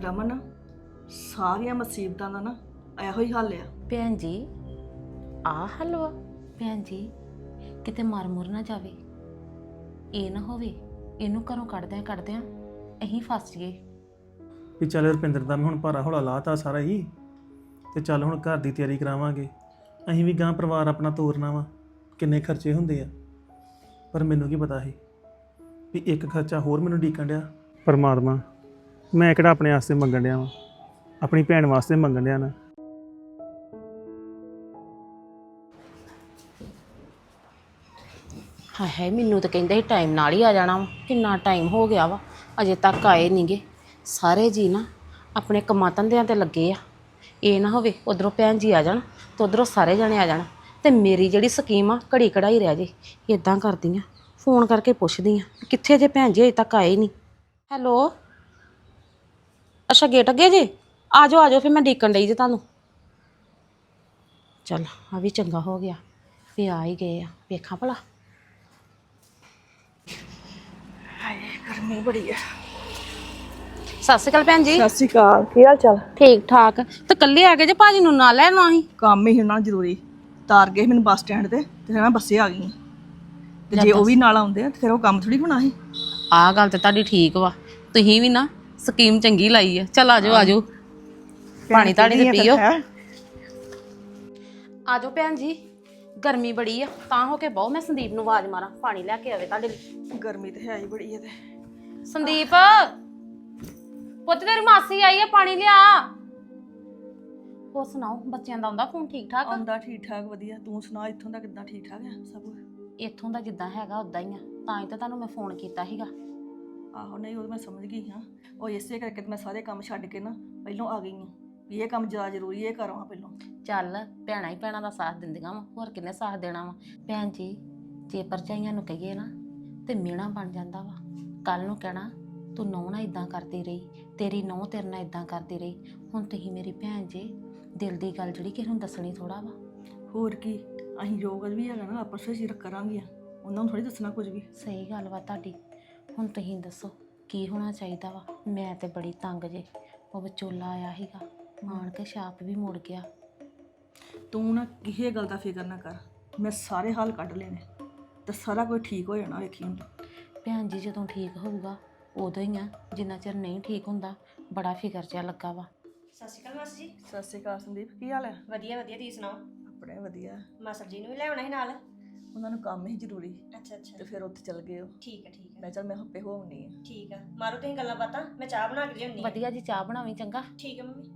ਰਮਨ ਸਾਰੀਆਂ ਮੁਸੀਬਤਾਂ ਦਾ ਨਾ ਇਹੋ ਹੀ ਹੱਲ ਆ। ਭੈਣ ਜੀ ਆ ਹਲਵਾ ਭੈਣ ਜੀ ਕਿਤੇ ਮਰ ਮੁਰ ਨਾ ਜਾਵੇ। ਇਹ ਨਾ ਹੋਵੇ ਇਹਨੂੰ ਘਰੋਂ ਕੱਢਦਿਆਂ ਕੱਢਦਿਆਂ ਅਸੀਂ ਫਸ ਗਏ ਵੀ ਚੱਲ ਰੁਪਿੰਦਰ ਦਾ ਮੈਂ ਹੁਣ ਭਾਰਾ ਹੌਲਾ ਲਾਤਾ ਸਾਰਾ ਹੀ ਤੇ ਚੱਲ ਹੁਣ ਘਰ ਦੀ ਤਿਆਰੀ ਕਰਾਵਾਂਗੇ। ਅਸੀਂ ਵੀ ਗਾਂ ਪਰਿਵਾਰ ਆਪਣਾ ਤੋਰਨਾ ਵਾ ਕਿੰਨੇ ਖਰਚੇ ਹੁੰਦੇ ਆ। ਪਰ ਮੈਨੂੰ ਕੀ ਪਤਾ ਸੀ ਵੀ ਇੱਕ ਖਰਚਾ ਹੋਰ ਮੈਨੂੰ ਡੀਕਣ ਡਿਆ। ਪਰਮਾਤਮਾ ਮੈਂ ਕਿਹੜਾ ਆਪਣੇ ਵਾਸਤੇ ਮੰਗਣ ਡਿਆ ਵਾਂ? ਆਪਣੀ ਭੈਣ ਵਾਸਤੇ ਮੰਗਣ ਡਿਆ ਨਾ। ਹਾਏ ਹਾਏ, ਮੈਨੂੰ ਤਾਂ ਕਹਿੰਦੇ ਸੀ ਟਾਈਮ ਨਾਲ ਹੀ ਆ ਜਾਣਾ ਵਾ। ਕਿੰਨਾ ਟਾਈਮ ਹੋ ਗਿਆ ਵਾ, ਅਜੇ ਤੱਕ ਆਏ ਨਹੀਂਗੇ ਸਾਰੇ ਜੀ ਨਾ ਆਪਣੇ ਕੰਮਾਂ ਧੰਦਿਆਂ ਤੇ ਲੱਗੇ ਆ। ਇਹ ਨਾ ਹੋਵੇ ਉਧਰੋਂ ਭੈਣ ਜੀ ਆ ਜਾਣ ਤੇ ਉਧਰੋਂ ਸਾਰੇ ਜਣੇ ਆ ਜਾਣ। ਤੇ ਮੇਰੀ ਜਿਹੜੀ ਸਕੀਮ ਆ, ਘੜੀ ਕਢਾਈ ਰਹਿ ਜੇ। ਇਦਾਂ ਕਰਦੀ ਆ, ਫੋਨ ਕਰਕੇ ਪੁੱਛਦੀ ਆ, ਕਿੱਥੇ ਜੇ ਭੈਣ ਜੀ ਅਜੇ ਤੱਕ ਆਏ ਨਹੀਂ ਹੈਲੋ? ਅੱਛਾ ਗੇਟ ਅੱਗੇ ਜੇ? ਆ ਜਾਓ ਆ ਜਾਓ ਫਿਰ ਮੈਂ ਡੀਕਣ ਡਈ ਜੇ ਤੁਹਾਨੂੰ। ਚੱਲ ਆ ਵੀ ਚੰਗਾ ਹੋ ਗਿਆ। ਵੀ ਆ ਹੀ ਗਏ ਆ। ਵੇਖਾਂ ਭਲਾ। ਗਰਮੀ ਬੜੀ ਆ। ਸਤਿ ਸ਼੍ਰੀ ਅਕਾਲ ਭੈਣ ਜੀ। ਸਤਿ ਸ਼੍ਰੀ ਅਕਾਲ ਕੀ ਹਾਲ ਚਾਲ? ਠੀਕ ਠਾਕ ਤੇ ਕੱਲੇ ਆ ਗਏ ਜੇ ਭਾਜੀ ਨੂੰ ਨਾਲ ਲੈਣਾ ਸੀ ਕੰਮ ਹੀ ਉਹਨਾਂ ਜ਼ਰੂਰੀ। ਤਾਰ ਗਏ ਮੈਨੂੰ ਬੱਸ ਸਟੈਂਡ ਤੇ ਤੇ ਫਿਰ ਮੈਂ ਬੱਸੇ ਆ ਗਈ। ਤੇ ਜੇ ਉਹ ਵੀ ਨਾਲ ਆਉਂਦੇ ਆ ਤੇ ਫਿਰ ਉਹ ਕੰਮ ਥੋੜੀ ਹੋਣਾ ਸੀ ਆਹ ਗੱਲ ਤੇ ਤੁਹਾਡੀ ਠੀਕ ਵਾ। ਤੁਸੀਂ ਵੀ ਨਾ ਸਕੀਮ ਚੰਗੀ ਲਾਈ ਆ। ਚਲ ਆਜੋ ਆਜੋ ਪਾਣੀ ਤਾੜੀ ਤੇ ਪੀਓ? ਆਜੋ ਭੈਣ ਜੀ। ਗਰਮੀ ਬੜੀ ਆ ਤਾਂ ਹੋ ਕੇ ਬਹੁ ਮੈਂ ਸੰਦੀਪ ਨੂੰ ਆਵਾਜ਼ ਮਾਰਾਂ। ਪਾਣੀ ਲੈ ਕੇ ਆਵੇ ਤੁਹਾਡੇ ਲਈ। ਗਰਮੀ ਤੇ ਹੈ ਹੀ ਬੜੀ ਹੈ ਤੇ। ਸੰਦੀਪ ਪੁੱਤ ਤੇਰੀ ਮਾਸੀ ਆਈ ਆ ਪਾਣੀ ਲਿਆ। ਹੋਰ ਸੁਣਾਓ ਬੱਚਿਆਂ ਦਾ ਆਉਂਦਾ ਫੋਨ ਠੀਕ ਠਾਕ? ਆਉਂਦਾ ਠੀਕ ਠਾਕ ਵਧੀਆ। ਤੂੰ ਸੁਣਾ ਇੱਥੋਂ ਦਾ ਕਿੱਦਾਂ ਠੀਕ ਠਾਕ ਆ ਸਭ? ਇੱਥੋਂ ਦਾ ਜਿੱਦਾਂ ਹੈਗਾ ਉਦਾਂ ਹੀ ਆ। ਤਾਂ ਹੀ ਤਾਂ ਤੁਹਾਨੂੰ ਮੈਂ ਫੋਨ ਕੀਤਾ ਸੀਗਾ। ਆਹੋ ਨਹੀਂ ਉਹ ਮੈਂ ਸਮਝ ਗਈ ਹਾਂ। ਉਹ ਇਸੇ ਕਰਕੇ ਤੇ ਮੈਂ ਸਾਰੇ ਕੰਮ ਛੱਡ ਕੇ ਨਾ ਪਹਿਲੋਂ ਆ ਗਈ ਹਾਂ। ਵੀ ਇਹ ਕੰਮ ਜ਼ਿਆਦਾ ਜ਼ਰੂਰੀ ਇਹ ਕਰਾਂ ਪਹਿਲੋਂ। ਚੱਲ ਭੈਣਾਂ ਹੀ ਭੈਣਾਂ ਦਾ ਸਾਥ ਦਿੰਦੀਆਂ ਵਾ ਹੋਰ ਕਿੰਨੇ ਸਾਥ ਦੇਣਾ ਵਾ। ਭੈਣ ਜੀ ਜੇ ਪਰਚਾਈਆਂ ਨੂੰ ਕਹੀਏ ਨਾ ਤੇ ਮਿਹਣਾ ਬਣ ਜਾਂਦਾ ਵਾ। ਕੱਲ ਨੂੰ ਕਹਿਣਾ ਤੂੰ ਨਹੁੰ ਨਾਲ ਇਦਾਂ ਕਰਦੀ ਰਹੀ ਤੇਰੀ ਨਹੁੰ ਤੇਰੇ ਨਾਲ ਇਦਾਂ ਕਰਦੀ ਰਹੀ। ਹੁਣ ਤੁਸੀਂ ਮੇਰੀ ਭੈਣ ਜੀ ਦਿਲ ਦੀ ਗੱਲ ਜਿਹੜੀ ਕਿਸੇ ਨੂੰ ਦੱਸਣੀ ਥੋੜਾ ਵਾ। ਹੋਰ ਕੀ ਅਸੀਂ ਜੋ ਕੁਝ ਵੀ ਹੈਗਾ ਨਾ ਆਪਸ ਵਿੱਚ ਹੀ ਕਰਾਂਗੇ ਉਹਨਾਂ ਨੂੰ ਥੋੜੀ ਦੱਸਣਾ ਕੁਝ ਵੀ। ਸਹੀ ਗੱਲ ਵਾ ਤੁਹਾਡੀ। ਹੁਣ ਤੁਸੀਂ ਦੱਸੋ ਕੀ ਹੋਣਾ ਚਾਹੀਦਾ ਵਾ? ਮੈਂ ਤੇ ਬੜੀ ਤੰਗ ਜੇ। ਉਹ ਵਿਚੋਲਾ ਆਇਆ ਸੀਗਾ। ਮਾਣ ਕੇ ਛਾਪ ਵੀ ਮੁੜ ਗਿਆ। ਤੂੰ ਨਾ ਕਿਸੇ ਗੱਲ ਦਾ ਫਿਕਰ ਨਾ ਕਰ। ਮੈਂ ਸਾਰੇ ਹੱਲ ਕੱਢ ਲਏ ਨੇ ਤੇ ਸਾਰਾ ਕੁਝ ਠੀਕ ਹੋ ਜਾਣਾ ਵੇਖੀ ਹੁਣ। ਭੈਣ ਜੀ ਜਦੋਂ ਠੀਕ ਹੋਊਗਾ ਉਦੋਂ ਹੀ ਆ। ਜਿੰਨਾ ਚਿਰ ਨਹੀਂ ਠੀਕ ਹੁੰਦਾ ਬੜਾ ਫਿਕਰ ਜਿਹਾ ਲੱਗਾ ਵਾ। ਸਤਿ ਸ਼੍ਰੀ ਅਕਾਲ ਮਾਸੀ ਜੀ। ਸਤਿ ਸ਼੍ਰੀ ਅਕਾਲ ਸੰਦੀਪ ਕੀ ਹਾਲ ਹੈ? ਵਧੀਆ ਵਧੀਆ। ਤੁਸੀਂ ਸੁਣਾਓ? ਆਪਣੇ ਵਧੀਆ। ਮਾਸਟਰ ਜੀ ਨੂੰ ਵੀ ਲੈ ਆਉਣਾ ਸੀ ਨਾਲ? ਉਹਨਾਂ ਨੂੰ ਕੰਮ ਹੀ ਜ਼ਰੂਰੀ ਅੱਛਾ ਅੱਛਾ। ਤੇ ਫਿਰ ਉੱਥੇ ਚਲ ਗਏ ਉਹ। ਠੀਕ ਹੈ ਠੀਕ ਹੈ। ਮੈਂ ਚੱਲ ਮੈਂ ਹੱਪੇ ਹੋ ਆਉਂਦੀ ਹਾਂ ਠੀਕ ਆ ਮਾਰੋ ਤੁਸੀਂ ਗੱਲਾਂ ਬਾਤਾਂ ਮੈਂ ਚਾਹ ਬਣਾ ਕੇ ਲਿਆਉਣੀ ਵਧੀਆ ਜੀ ਚਾਹ ਬਣਾਵੀਂ ਚੰਗਾ। ਠੀਕ ਹੈ ਮੰਮੀ।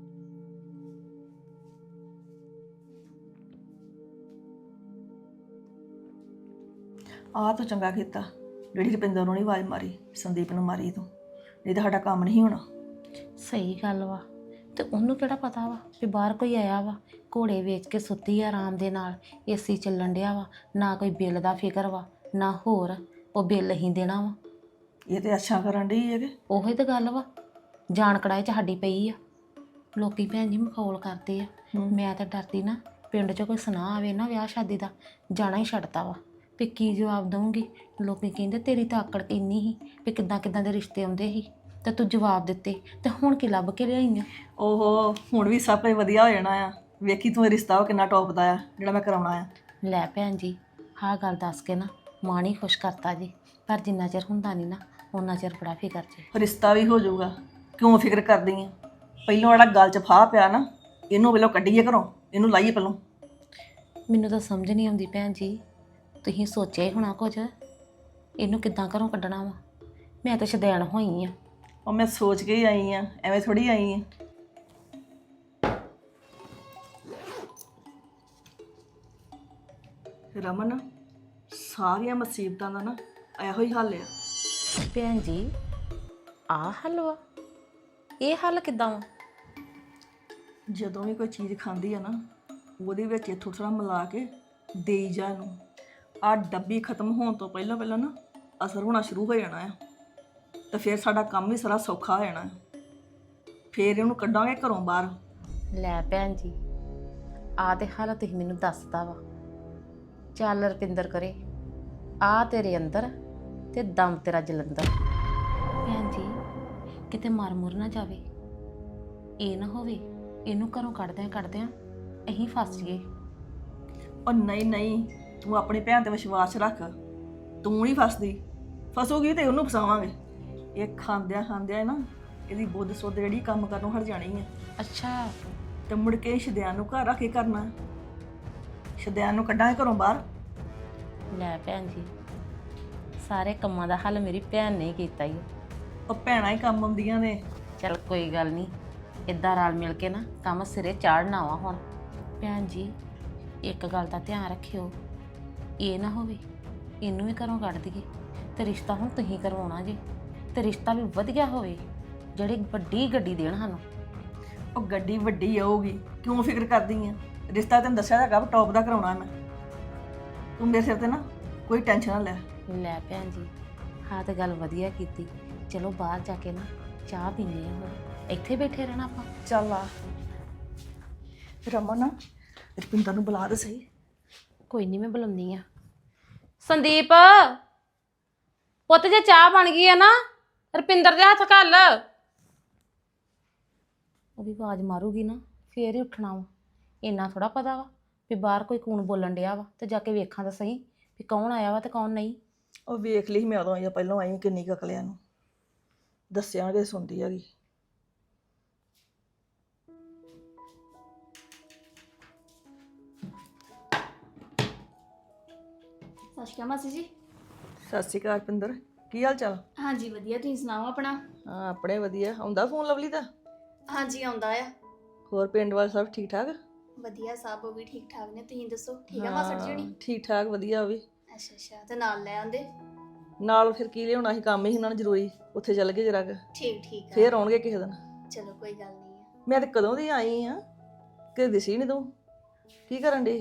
ਆ ਤੂੰ ਚੰਗਾ ਕੀਤਾ। ਜਿਹੜੀ ਰੁਪਿੰਦਰ ਨੂੰ ਨਹੀਂ ਆਵਾਜ਼ ਮਾਰੀ ਸੰਦੀਪ ਨੂੰ ਮਾਰੀ ਤੂੰ। ਨਹੀਂ ਤਾਂ ਸਾਡਾ ਕੰਮ ਨਹੀਂ ਹੋਣਾ। ਸਹੀ ਗੱਲ ਵਾ। ਤੇ ਉਹਨੂੰ ਕਿਹੜਾ ਪਤਾ ਵਾ ਵੀ ਬਾਹਰ ਕੋਈ ਆਇਆ ਵਾ ਘੋੜੇ ਵੇਚ ਕੇ ਸੁੱਤੀ ਆ ਆਰਾਮ ਦੇ ਨਾਲ ਏਸੀ ਚੱਲਣ ਡਿਆ ਵਾ ਨਾ ਕੋਈ ਬਿੱਲ ਦਾ ਫਿਕਰ ਵਾ ਨਾ ਹੋਰ ਉਹ ਬਿੱਲ ਹੀ ਦੇਣਾ ਵਾ। ਇਹ ਤੇ ਅੱਛਾ ਕਰਨ ਡਈ ਹੈ ਕਿ? ਉਹੀ ਤਾਂ ਗੱਲ ਵਾ ਜਾਣ ਕੜਾਏ ਚ ਸਾਡੀ ਪਈ ਆ। ਲੋਕੀ ਭੈਣ ਜੀ ਮਖੌਲ ਕਰਦੇ ਆ। ਮੈਂ ਤਾਂ ਡਰਦੀ ਨਾ ਪਿੰਡ 'ਚ ਕੋਈ ਸੁਨਾ ਆਵੇ ਨਾ ਵਿਆਹ ਸ਼ਾਦੀ ਦਾ ਜਾਣਾ ਹੀ ਛੱਡਤਾ ਵਾ। ਵੀ ਕੀ ਜਵਾਬ ਦਵਾਂਗੀ ਲੋਕੀ ਕਹਿੰਦੇ ਤੇਰੀ ਤਾਂ ਆਕੜ ਇੰਨੀ ਸੀ ਵੀ ਕਿੱਦਾਂ ਕਿੱਦਾਂ ਦੇ ਰਿਸ਼ਤੇ ਆਉਂਦੇ ਸੀ। ਤੇ ਤੂੰ ਜਵਾਬ ਦਿੱਤੇ ਤੇ ਹੁਣ ਕੀ ਲੱਭ ਕੇ ਲਿਆਈ ਆ ਓਹੋ ਹੁਣ ਵੀ ਸਭ ਕੁਝ ਵਧੀਆ ਹੋ ਜਾਣਾ ਆ। ਵੇਖੀ ਤੂੰ ਇਹ ਰਿਸ਼ਤਾ ਉਹ ਕਿੰਨਾ ਟੌਪ ਦਾ ਆ ਜਿਹੜਾ ਮੈਂ ਕਰਾਉਣਾ ਆ। ਲੈ ਭੈਣ ਜੀ ਹਾਂ ਗੱਲ ਦੱਸ ਕੇ ਨਾ ਮਾਂ ਨਹੀਂ ਖੁਸ਼ ਕਰਤਾ ਜੀ ਪਰ ਜਿੰਨਾ ਚਿਰ ਹੁੰਦਾ ਨਹੀਂ ਨਾ ਉਹਨਾਂ ਚਿਰ ਬੜਾ ਫਿਕਰ ਜੇ। ਰਿਸ਼ਤਾ ਵੀ ਹੋ ਜਾਊਗਾ। ਕਿਉਂ ਫਿਕਰ ਕਰਦੀ ਆ? ਪਹਿਲੋਂ ਜਿਹੜਾ ਗੱਲ 'ਚ ਫਾਹ ਪਿਆ ਨਾ ਇਹਨੂੰ ਪਹਿਲਾਂ ਕੱਢੀਏ ਘਰੋਂ ਇਹਨੂੰ ਲਾਈਏ ਪਹਿਲੋਂ। ਮੈਨੂੰ ਤਾਂ ਸਮਝ ਨਹੀਂ ਆਉਂਦੀ ਭੈਣ ਜੀ ਤੁਸੀਂ ਸੋਚਿਆ ਹੀ ਹੋਣਾ ਕੁਝ ਇਹਨੂੰ ਕਿੱਦਾਂ ਘਰੋਂ ਕੱਢਣਾ ਵਾ? ਮੈਂ ਤਾਂ ਸ਼ਦੈਣ ਹੋਈ ਆ। ਉਹ ਮੈਂ ਸੋਚ ਕੇ ਹੀ ਆਈ ਆ ਐਵੇਂ ਥੋੜੀ ਆਈ ਆ। ਰਮਨ ਸਾਰੀਆਂ ਮੁਸੀਬਤਾਂ ਦਾ ਨਾ ਇਹੋ ਹੀ ਹੱਲ ਆ। ਭੈਣ ਜੀ ਆ ਹੱਲ ਵਾ? ਇਹ ਹੱਲ ਕਿੱਦਾਂ ਵਾ? ਜਦੋਂ ਵੀ ਕੋਈ ਚੀਜ਼ ਖਾਂਦੀ ਆ ਨਾ ਉਹਦੇ ਵਿੱਚ ਇਹ ਥੋੜਾ ਥੋੜਾ ਮਿਲਾ ਕੇ ਦੇਈ ਜਾ ਨੂੰ ਆ ਡੱਬੀ ਖਤਮ ਹੋਣ ਤੋਂ ਪਹਿਲਾਂ ਪਹਿਲਾਂ ਨਾ ਅਸਰ ਹੋਣਾ ਸ਼ੁਰੂ ਹੋ ਜਾਣਾ ਆ। ਤੇ ਫਿਰ ਸਾਡਾ ਕੰਮ ਵੀ ਸਾਰਾ ਸੌਖਾ ਹੋ ਜਾਣਾ। ਹੈ। ਫਿਰ ਇਹਨੂੰ ਕੱਢਾਂਗੇ ਘਰੋਂ ਬਾਹਰ। ਲੈ ਭੈਣ ਜੀ ਆ ਤੇ ਹੱਲ ਤੁਸੀਂ ਮੈਨੂੰ ਦੱਸਤਾ ਵਾ। ਚੱਲ ਰਪਿੰਦਰ ਕਰੇ ਆ ਤੇਰੇ ਅੰਦਰ ਤੇ ਦਮ ਤੇਰਾ ਜਲੰਧਰ। ਭੈਣ ਜੀ ਕਿਤੇ ਮਰ ਮੁਰ ਨਾ ਜਾਵੇ। ਇਹ ਨਾ ਹੋਵੇ ਇਹਨੂੰ ਘਰੋਂ ਕੱਢਦਿਆਂ ਕੱਢਦਿਆਂ ਅਸੀਂ ਫਸ ਗਏ ਉਹ ਨਹੀਂ ਨਹੀਂ ਤੂੰ ਆਪਣੀ ਭੈਣ ਤੇ ਵਿਸ਼ਵਾਸ ਰੱਖ। ਤੂੰ ਨਹੀਂ ਫਸਦੀ। ਫਸੋਗੀ ਤੇ ਉਹਨੂੰ ਫਸਾਵਾਂਗੇ। ਇਹ ਖਾਂਦਿਆਂ ਖਾਂਦਿਆਂ ਨਾ ਇਹਦੀ ਬੁੱਧ ਸੁੱਧ ਜਿਹੜੀ ਕੰਮ ਕਰਨੋਂ ਹਟ ਜਾਣੀ ਹੈ ਅੱਛਾ। ਤੇ ਮੁੜ ਕੇ ਸ਼ਦਿਆਨ ਨੂੰ ਘਰ ਰੱਖ ਕੇ ਕਰਨਾ। ਸ਼ਦਿਆਨ ਨੂੰ ਕੱਢਾਂਗੇ ਘਰੋਂ ਬਾਹਰ। ਲੈ ਭੈਣ ਜੀ ਸਾਰੇ ਕੰਮਾਂ ਦਾ ਹੱਲ ਮੇਰੀ ਭੈਣ ਨੇ ਕੀਤਾ ਹੀ ਉਹ ਭੈਣਾਂ ਹੀ ਕੰਮ ਆਉਂਦੀਆਂ ਨੇ। ਚਲ ਕੋਈ ਗੱਲ ਨਹੀਂ ਇਦਾਂ ਰਲ ਮਿਲ ਕੇ ਨਾ ਕੰਮ ਸਿਰੇ ਚਾੜਨਾ ਵਾ ਹੁਣ। ਭੈਣ ਜੀ ਇੱਕ ਗੱਲ ਦਾ ਧਿਆਨ ਰੱਖਿਓ ਇਹ ਨਾ ਹੋਵੇ ਇਹਨੂੰ ਵੀ ਘਰੋਂ ਕੱਢ ਦਈਏ ਤੇ ਰਿਸ਼ਤਾ ਹੁਣ ਤੁਸੀਂ ਕਰਵਾਉਣਾ ਜੀ। ਤੇ ਰਿਸ਼ਤਾ ਵੀ ਵਧੀਆ ਹੋਵੇ ਜਿਹੜੀ ਵੱਡੀ ਗੱਡੀ ਦੇਣ ਸਾਨੂੰ। ਉਹ ਗੱਡੀ ਵੱਡੀ ਆਊਗੀ ਕਿਉਂ ਫਿਕਰ ਕਰਦੀ ਆ? ਰਿਸ਼ਤਾ ਤੈਨੂੰ ਦੱਸਿਆ ਹੈਗਾ ਟੌਪ ਦਾ ਕਰਾਉਣਾ ਮੈਂ। ਤੂੰ ਮੇਰੇ ਸਿਰ ਤੇ ਨਾ ਕੋਈ ਟੈਨਸ਼ਨ ਨਾ ਲੈ। ਲੈ ਭੈਣ ਜੀ ਹਾਂ ਤੇ ਗੱਲ ਵਧੀਆ ਕੀਤੀ। ਚਲੋ ਬਾਹਰ ਜਾ ਕੇ ਨਾ ਚਾਹ ਪੀਂਦੇ ਆ ਹੁਣ। ਇੱਥੇ ਬੈਠੇ ਰਹਿਣਾ ਆਪਾਂ। ਚੱਲ ਆ। ਰਮਨ ਰਪਿੰਦਰ ਨੂੰ ਬੁਲਾ ਦੇ ਸਹੀ। ਕੋਈ ਨਹੀਂ ਮੈਂ ਬੁਲਾਉਂਦੀ ਆ। ਸੰਦੀਪ ਪੁੱਤ ਜੇ ਚਾਹ ਬਣ ਗਈ ਆ ਨਾ ਰਪਿੰਦਰ ਦੇ ਹੱਥ ਘੱਲ। ਉਹ ਵੀ ਆਵਾਜ਼ ਮਾਰੂਗੀ ਨਾ ਫੇਰ ਹੀ ਉੱਠਣਾ ਵਾ। ਇੰਨਾ ਥੋੜਾ ਪਤਾ ਵਾ ਵੀ ਬਾਹਰ ਕੋਈ ਕੂਣ ਬੋਲਣ ਡਿਆ ਵਾ ਤੇ ਜਾ ਕੇ ਵੇਖਾਂ ਤਾਂ ਸਹੀ ਵੀ ਕੌਣ ਆਇਆ ਵਾ ਤੇ ਕੌਣ ਨਹੀਂ। ਉਹ ਵੇਖ ਲਈ ਸੀ ਮੈਂ ਉਦੋਂ ਆਈ ਆ ਪਹਿਲਾਂ ਆਈ ਕਿੰਨੀ ਕਕਲਿਆਂ ਨੂੰ ਦੱਸਿਆ ਕਿ ਸੁਣਦੀ ਹੈਗੀ। ਸਤਿ ਸ਼੍ਰੀ ਅਕਾਲ ਮਾਸੀ ਜੀ। ਸਤਿ ਸ਼੍ਰੀ ਅਕਾਲ ਰਪਿੰਦਰ। ਕੀ ਹਾਲ ਚਾਲ? ਹਾਂਜੀ ਵਧੀਆ। ਤੁਸੀਂ ਸੁਣਾਓ ਆਪਣਾ? ਹਾਂ ਆਪਣੇ ਵਧੀਆ। ਆਉਂਦਾ ਫੋਨ ਲਵਲੀ ਦਾ? ਹਾਂਜੀ ਆਉਂਦਾ ਆ। ਹੋਰ ਪਿੰਡ ਵਾਲੇ ਸਭ ਠੀਕ ਠਾਕ? ਵਧੀਆ ਸਭ ਉਹ ਵੀ ਠੀਕ ਠਾਕ ਨੇ। ਤੁਸੀਂ ਦੱਸੋ ਠੀਕ ਆ ਮਾਸੜ ਜੀ ਹੋਣੀ? ਠੀਕ ਠਾਕ ਵਧੀਆ ਉਹ ਵੀ। ਅੱਛਾ ਅੱਛਾ। ਤੇ ਨਾਲ ਲੈ ਆਂਦੇ ਨਾਲ ਫਿਰ ਕੀ ਲਿਆਉਣਾ ਸੀ? ਕੰਮ ਹੀ ਉਹਨਾਂ ਨੂੰ ਜ਼ਰੂਰੀ। ਉੱਥੇ ਚੱਲ ਗਏ ਜਰਾ ਠੀਕ ਠੀਕ ਆ। ਫੇਰ ਆਉਣਗੇ ਕਿਸੇ ਦਿਨ। ਚਲੋ ਕੋਈ ਗੱਲ ਨਹੀਂ ਆ। ਮੈਂ ਤੇ ਕਦੋਂ ਦੀ ਆਈ ਆ? ਕਿ ਦਿਸੀ ਨਹੀਂ ਤੂੰ। ਕੀ ਕਰਨ ਦੇ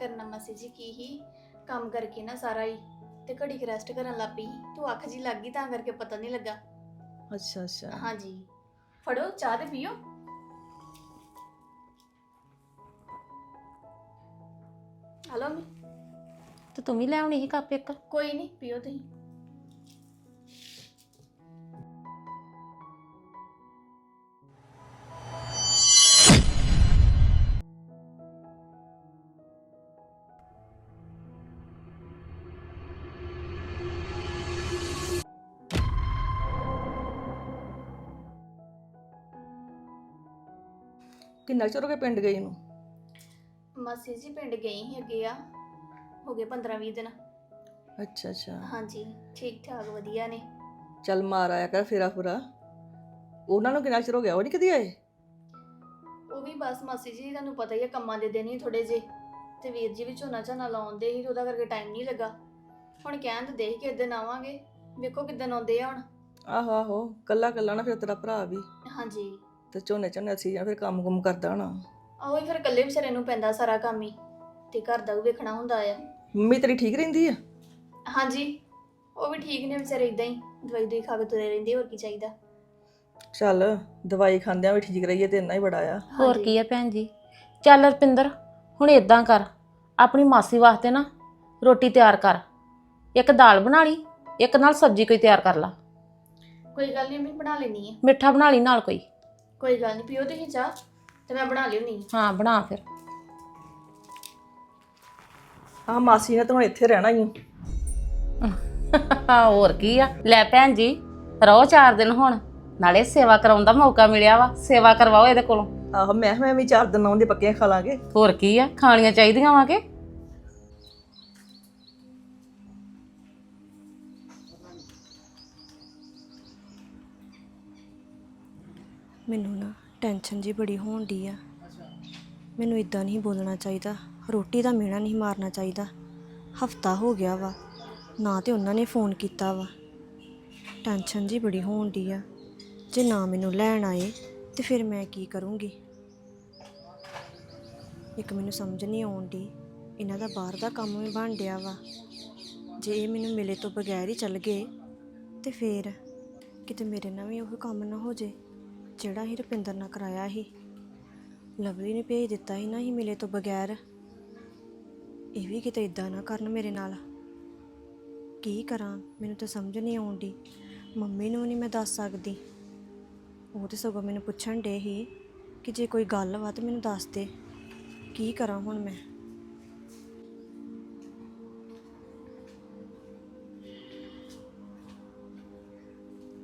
ਕਰਨਾ ਮਾਸੀ ਜੀ ਕੀ ਹੀ? ਕੰਮ ਕਰਕੇ ਨਾ ਸਾਰਾ ਹੀ। ਤੇ ਘੜੀ ਕੁ ਰੈਸਟ ਕਰਨ ਲੱਗ ਪਈ। ਤੂੰ ਅੱਖ ਜੀ ਲੱਗ ਗਈ ਤਾਂ ਕਰਕੇ ਪਤਾ ਨਹੀਂ ਲੱਗਾ। ਅੱਛਾ ਅੱਛਾ। ਹਾਂਜੀ। ਫੜੋ ਚਾਹ ਤੇ ਪੀਓ। ਹਲੋ ਤੂੰ ਵੀ ਲੈ ਆਉਣੀ ਸੀ ਕੱਪ ਇੱਕ? ਕੋਈ ਨਹੀਂ ਪੀਓ ਤੁਸੀਂ। ਕਿੰਨਾ ਚਿਰ ਹੋ ਗਿਆ ਪਿੰਡ ਗਈ ਨੂੰ? ਮਾਸੀ ਜੀ ਪਿੰਡ ਗਈ ਅੱਗੇ ਆ ਹੋ ਗਏ 15-20 ਦਿਨ। ਅੱਛਾ ਅੱਛਾ। ਹਾਂਜੀ ਠੀਕ ਠਾਕ ਵਧੀਆ ਨੇ। ਚੱਲ ਮਾਰ ਆਇਆ ਕਰ ਫੇਰਾ ਫੁਰਾ। ਉਹਨਾਂ ਨੂੰ ਕਿੰਨਾ ਚਿਰ ਹੋ ਗਿਆ? ਉਹ ਨਹੀਂ ਕਦੀ ਆਏ? ਉਹ ਵੀ ਬਸ ਮਾਸੀ ਜੀ ਤੁਹਾਨੂੰ ਪਤਾ ਹੀ ਆ ਕੰਮਾਂ ਦੇ ਦਿਨ ਹੀ ਥੋੜੇ ਜੇ ਤੇ ਵੀਰ ਜੀ ਵੀ ਝੋਨਾ ਝਾਨਾ ਲਾਉਂਦੇ ਸੀ ਉਹਦਾ ਕਰਕੇ ਟਾਈਮ ਨਹੀਂ ਲੱਗਾ। ਹੁਣ ਕਹਿਣ ਤੇ ਦੇ ਕਿ ਦਿਨ ਆਵਾਂਗੇ। ਵੇਖੋ ਕਿਦਾਂ ਆਉਂਦੇ ਆ ਹੁਣ। ਆਹੋ ਆਹੋ। ਕੱਲਾ ਕੱਲਾ ਨਾ ਫਿਰ ਤੇਰਾ ਭਰਾ ਵੀ। ਹਾਂਜੀ। ਤੇ ਝੋਨੇ ਝੋਨੇ ਸੀ ਜਾਂ ਫਿਰ ਕੰਮ ਕੁਮ ਕਰਦਾ ਹੋਣਾ। ਆਹੋ ਹੀ ਫਿਰ ਇਕੱਲੇ ਵਿਚਾਰੇ ਨੂੰ ਪੈਂਦਾ ਸਾਰਾ ਕੰਮ ਹੀ ਤੇ ਘਰ ਦਾ ਵੀ ਵੇਖਣਾ ਹੁੰਦਾ ਆ। ਮੰਮੀ ਤੇਰੀ ਠੀਕ ਰਹਿੰਦੀ ਆ? ਹਾਂਜੀ ਉਹ ਵੀ ਠੀਕ ਨੇ ਵਿਚਾਰੇ ਇਦਾਂ ਹੀ ਦਵਾਈ ਦਵਾਈ ਖਾ ਕੇ ਤੁਰੇ ਰਹਿੰਦੇ ਹੋਰ ਕੀ ਚਾਹੀਦਾ। ਚੱਲ ਦਵਾਈ ਖਾਂਦਿਆਂ ਵੀ ਠੀਕ ਰਹੀਏ ਤੇ ਇੰਨਾ ਹੀ ਬੜਾ ਆ। ਹੋਰ ਹਾਂਜੀ। ਕੀ ਆ ਭੈਣ ਜੀ? ਚੱਲ ਰਪਿੰਦਰ ਹੁਣ ਇਦਾਂ ਕਰ ਆਪਣੀ ਮਾਸੀ ਵਾਸਤੇ ਨਾ ਰੋਟੀ ਤਿਆਰ ਕਰ। ਇੱਕ ਦਾਲ ਬਣਾ ਲਈ ਇੱਕ ਨਾਲ ਸਬਜ਼ੀ ਕੋਈ ਤਿਆਰ ਕਰ ਲਾ। ਕੋਈ ਗੱਲ ਨਹੀਂ ਮੈਂ ਬਣਾ ਲੈਣੀ ਆ। ਮਿੱਠਾ ਬਣਾ ਲਈ ਨਾਲ ਕੋਈ। ਕੋਈ ਗੱਲ ਨਹੀਂ ਪੀਓ ਤੁਸੀਂ ਚਾਹ ਤੇ ਮੈਂ ਬਣਾ ਲਿਉਣੀ ਹਾਂ ਬਣਾ ਫਿਰ। ਆਹ ਮਾਸੀ ਨੇ ਤਾਂ ਹੁਣ ਇੱਥੇ ਰਹਿਣਾ ਹੀ ਆ। ਹੋਰ ਕੀ ਆ? ਲੈ ਭੈਣ ਜੀ ਰਹੋ ਚਾਰ ਦਿਨ ਹੁਣ। ਨਾਲੇ ਸੇਵਾ ਕਰਾਉਣ ਦਾ ਮੌਕਾ ਮਿਲਿਆ ਵਾ ਸੇਵਾ ਕਰਵਾਓ ਇਹਦੇ ਕੋਲੋਂ। ਆਹੋ ਮੈਂ ਕਿਹਾ ਮੈਂ ਵੀ ਚਾਰ ਦਿਨ ਆਉਂਦੇ ਪੱਕੀਆਂ ਖਾ ਲਾਂਗੇ। ਹੋਰ ਕੀ ਆ? ਖਾਣੀਆਂ ਚਾਹੀਦੀਆਂ ਵਾ ਕਿ? ਮੈਨੂੰ ਨਾ ਟੈਨਸ਼ਨ ਜੀ ਬੜੀ ਹੋਣ ਦੀ ਆ। ਮੈਨੂੰ ਇਦਾਂ ਨਹੀਂ ਬੋਲਣਾ ਚਾਹੀਦਾ। ਰੋਟੀ ਦਾ ਮਿਹਣਾ ਨਹੀਂ ਮਾਰਨਾ ਚਾਹੀਦਾ। ਹਫਤਾ ਹੋ ਗਿਆ ਵਾ। ਨਾ ਤੇ ਉਹਨਾਂ ਨੇ ਫੋਨ ਕੀਤਾ ਵਾ। ਟੈਨਸ਼ਨ ਜੀ ਬੜੀ ਹੋਣ ਦੀ ਆ। ਜੇ ਨਾ ਮੈਨੂੰ ਲੈਣ ਆਏ, ਤੇ ਫਿਰ ਮੈਂ ਕੀ ਕਰੂੰਗੀ? ਇੱਕ ਮੈਨੂੰ ਸਮਝ ਨਹੀਂ ਆਉਣ ਦੀ ਇਹਨਾਂ ਦਾ ਬਾਹਰ ਦਾ ਕੰਮ ਵੀ ਬਣ ਡਿਆ ਵਾ। ਜੇ ਇਹ ਮੈਨੂੰ ਮਿਲੇ ਤੋਂ ਬਗੈਰ ਹੀ ਚੱਲ ਗਏ, ਤੇ ਫਿਰ ਕਿਤੇ ਮੇਰੇ ਨਾਲ ਵੀ ਉਹ ਕੰਮ ਨਾ ਹੋ ਜੇ। ਜਿਹੜਾ ਹੀ ਰੁਪਿੰਦਰ ਨਾਲ ਕਰਾਇਆ ਸੀ। ਲਵਲੀ ਨੇ ਭੇਜ ਦਿੱਤਾ ਸੀ ਨਾ ਹੀ ਮਿਲੇ ਤੋਂ ਬਗੈਰ। ਇਹ ਵੀ ਕਿਤੇ ਇਦਾਂ ਨਾ ਕਰਨ ਮੇਰੇ ਨਾਲ। ਕੀ ਕਰਾਂ? ਮੈਨੂੰ ਤਾਂ ਸਮਝ ਨਹੀਂ ਆਉਂਦੀ ਮੰਮੀ ਨੂੰ ਨਹੀਂ ਮੈਂ ਦੱਸ ਸਕਦੀ। ਉਹ ਤੇ ਸਗੋਂ ਮੈਨੂੰ ਪੁੱਛਣ ਡੇ ਸੀ ਕਿ ਜੇ ਕੋਈ ਗੱਲ ਵਾ ਤੇ ਮੈਨੂੰ ਦੱਸ ਦੇ। ਕੀ ਕਰਾਂ ਹੁਣ ਮੈਂ?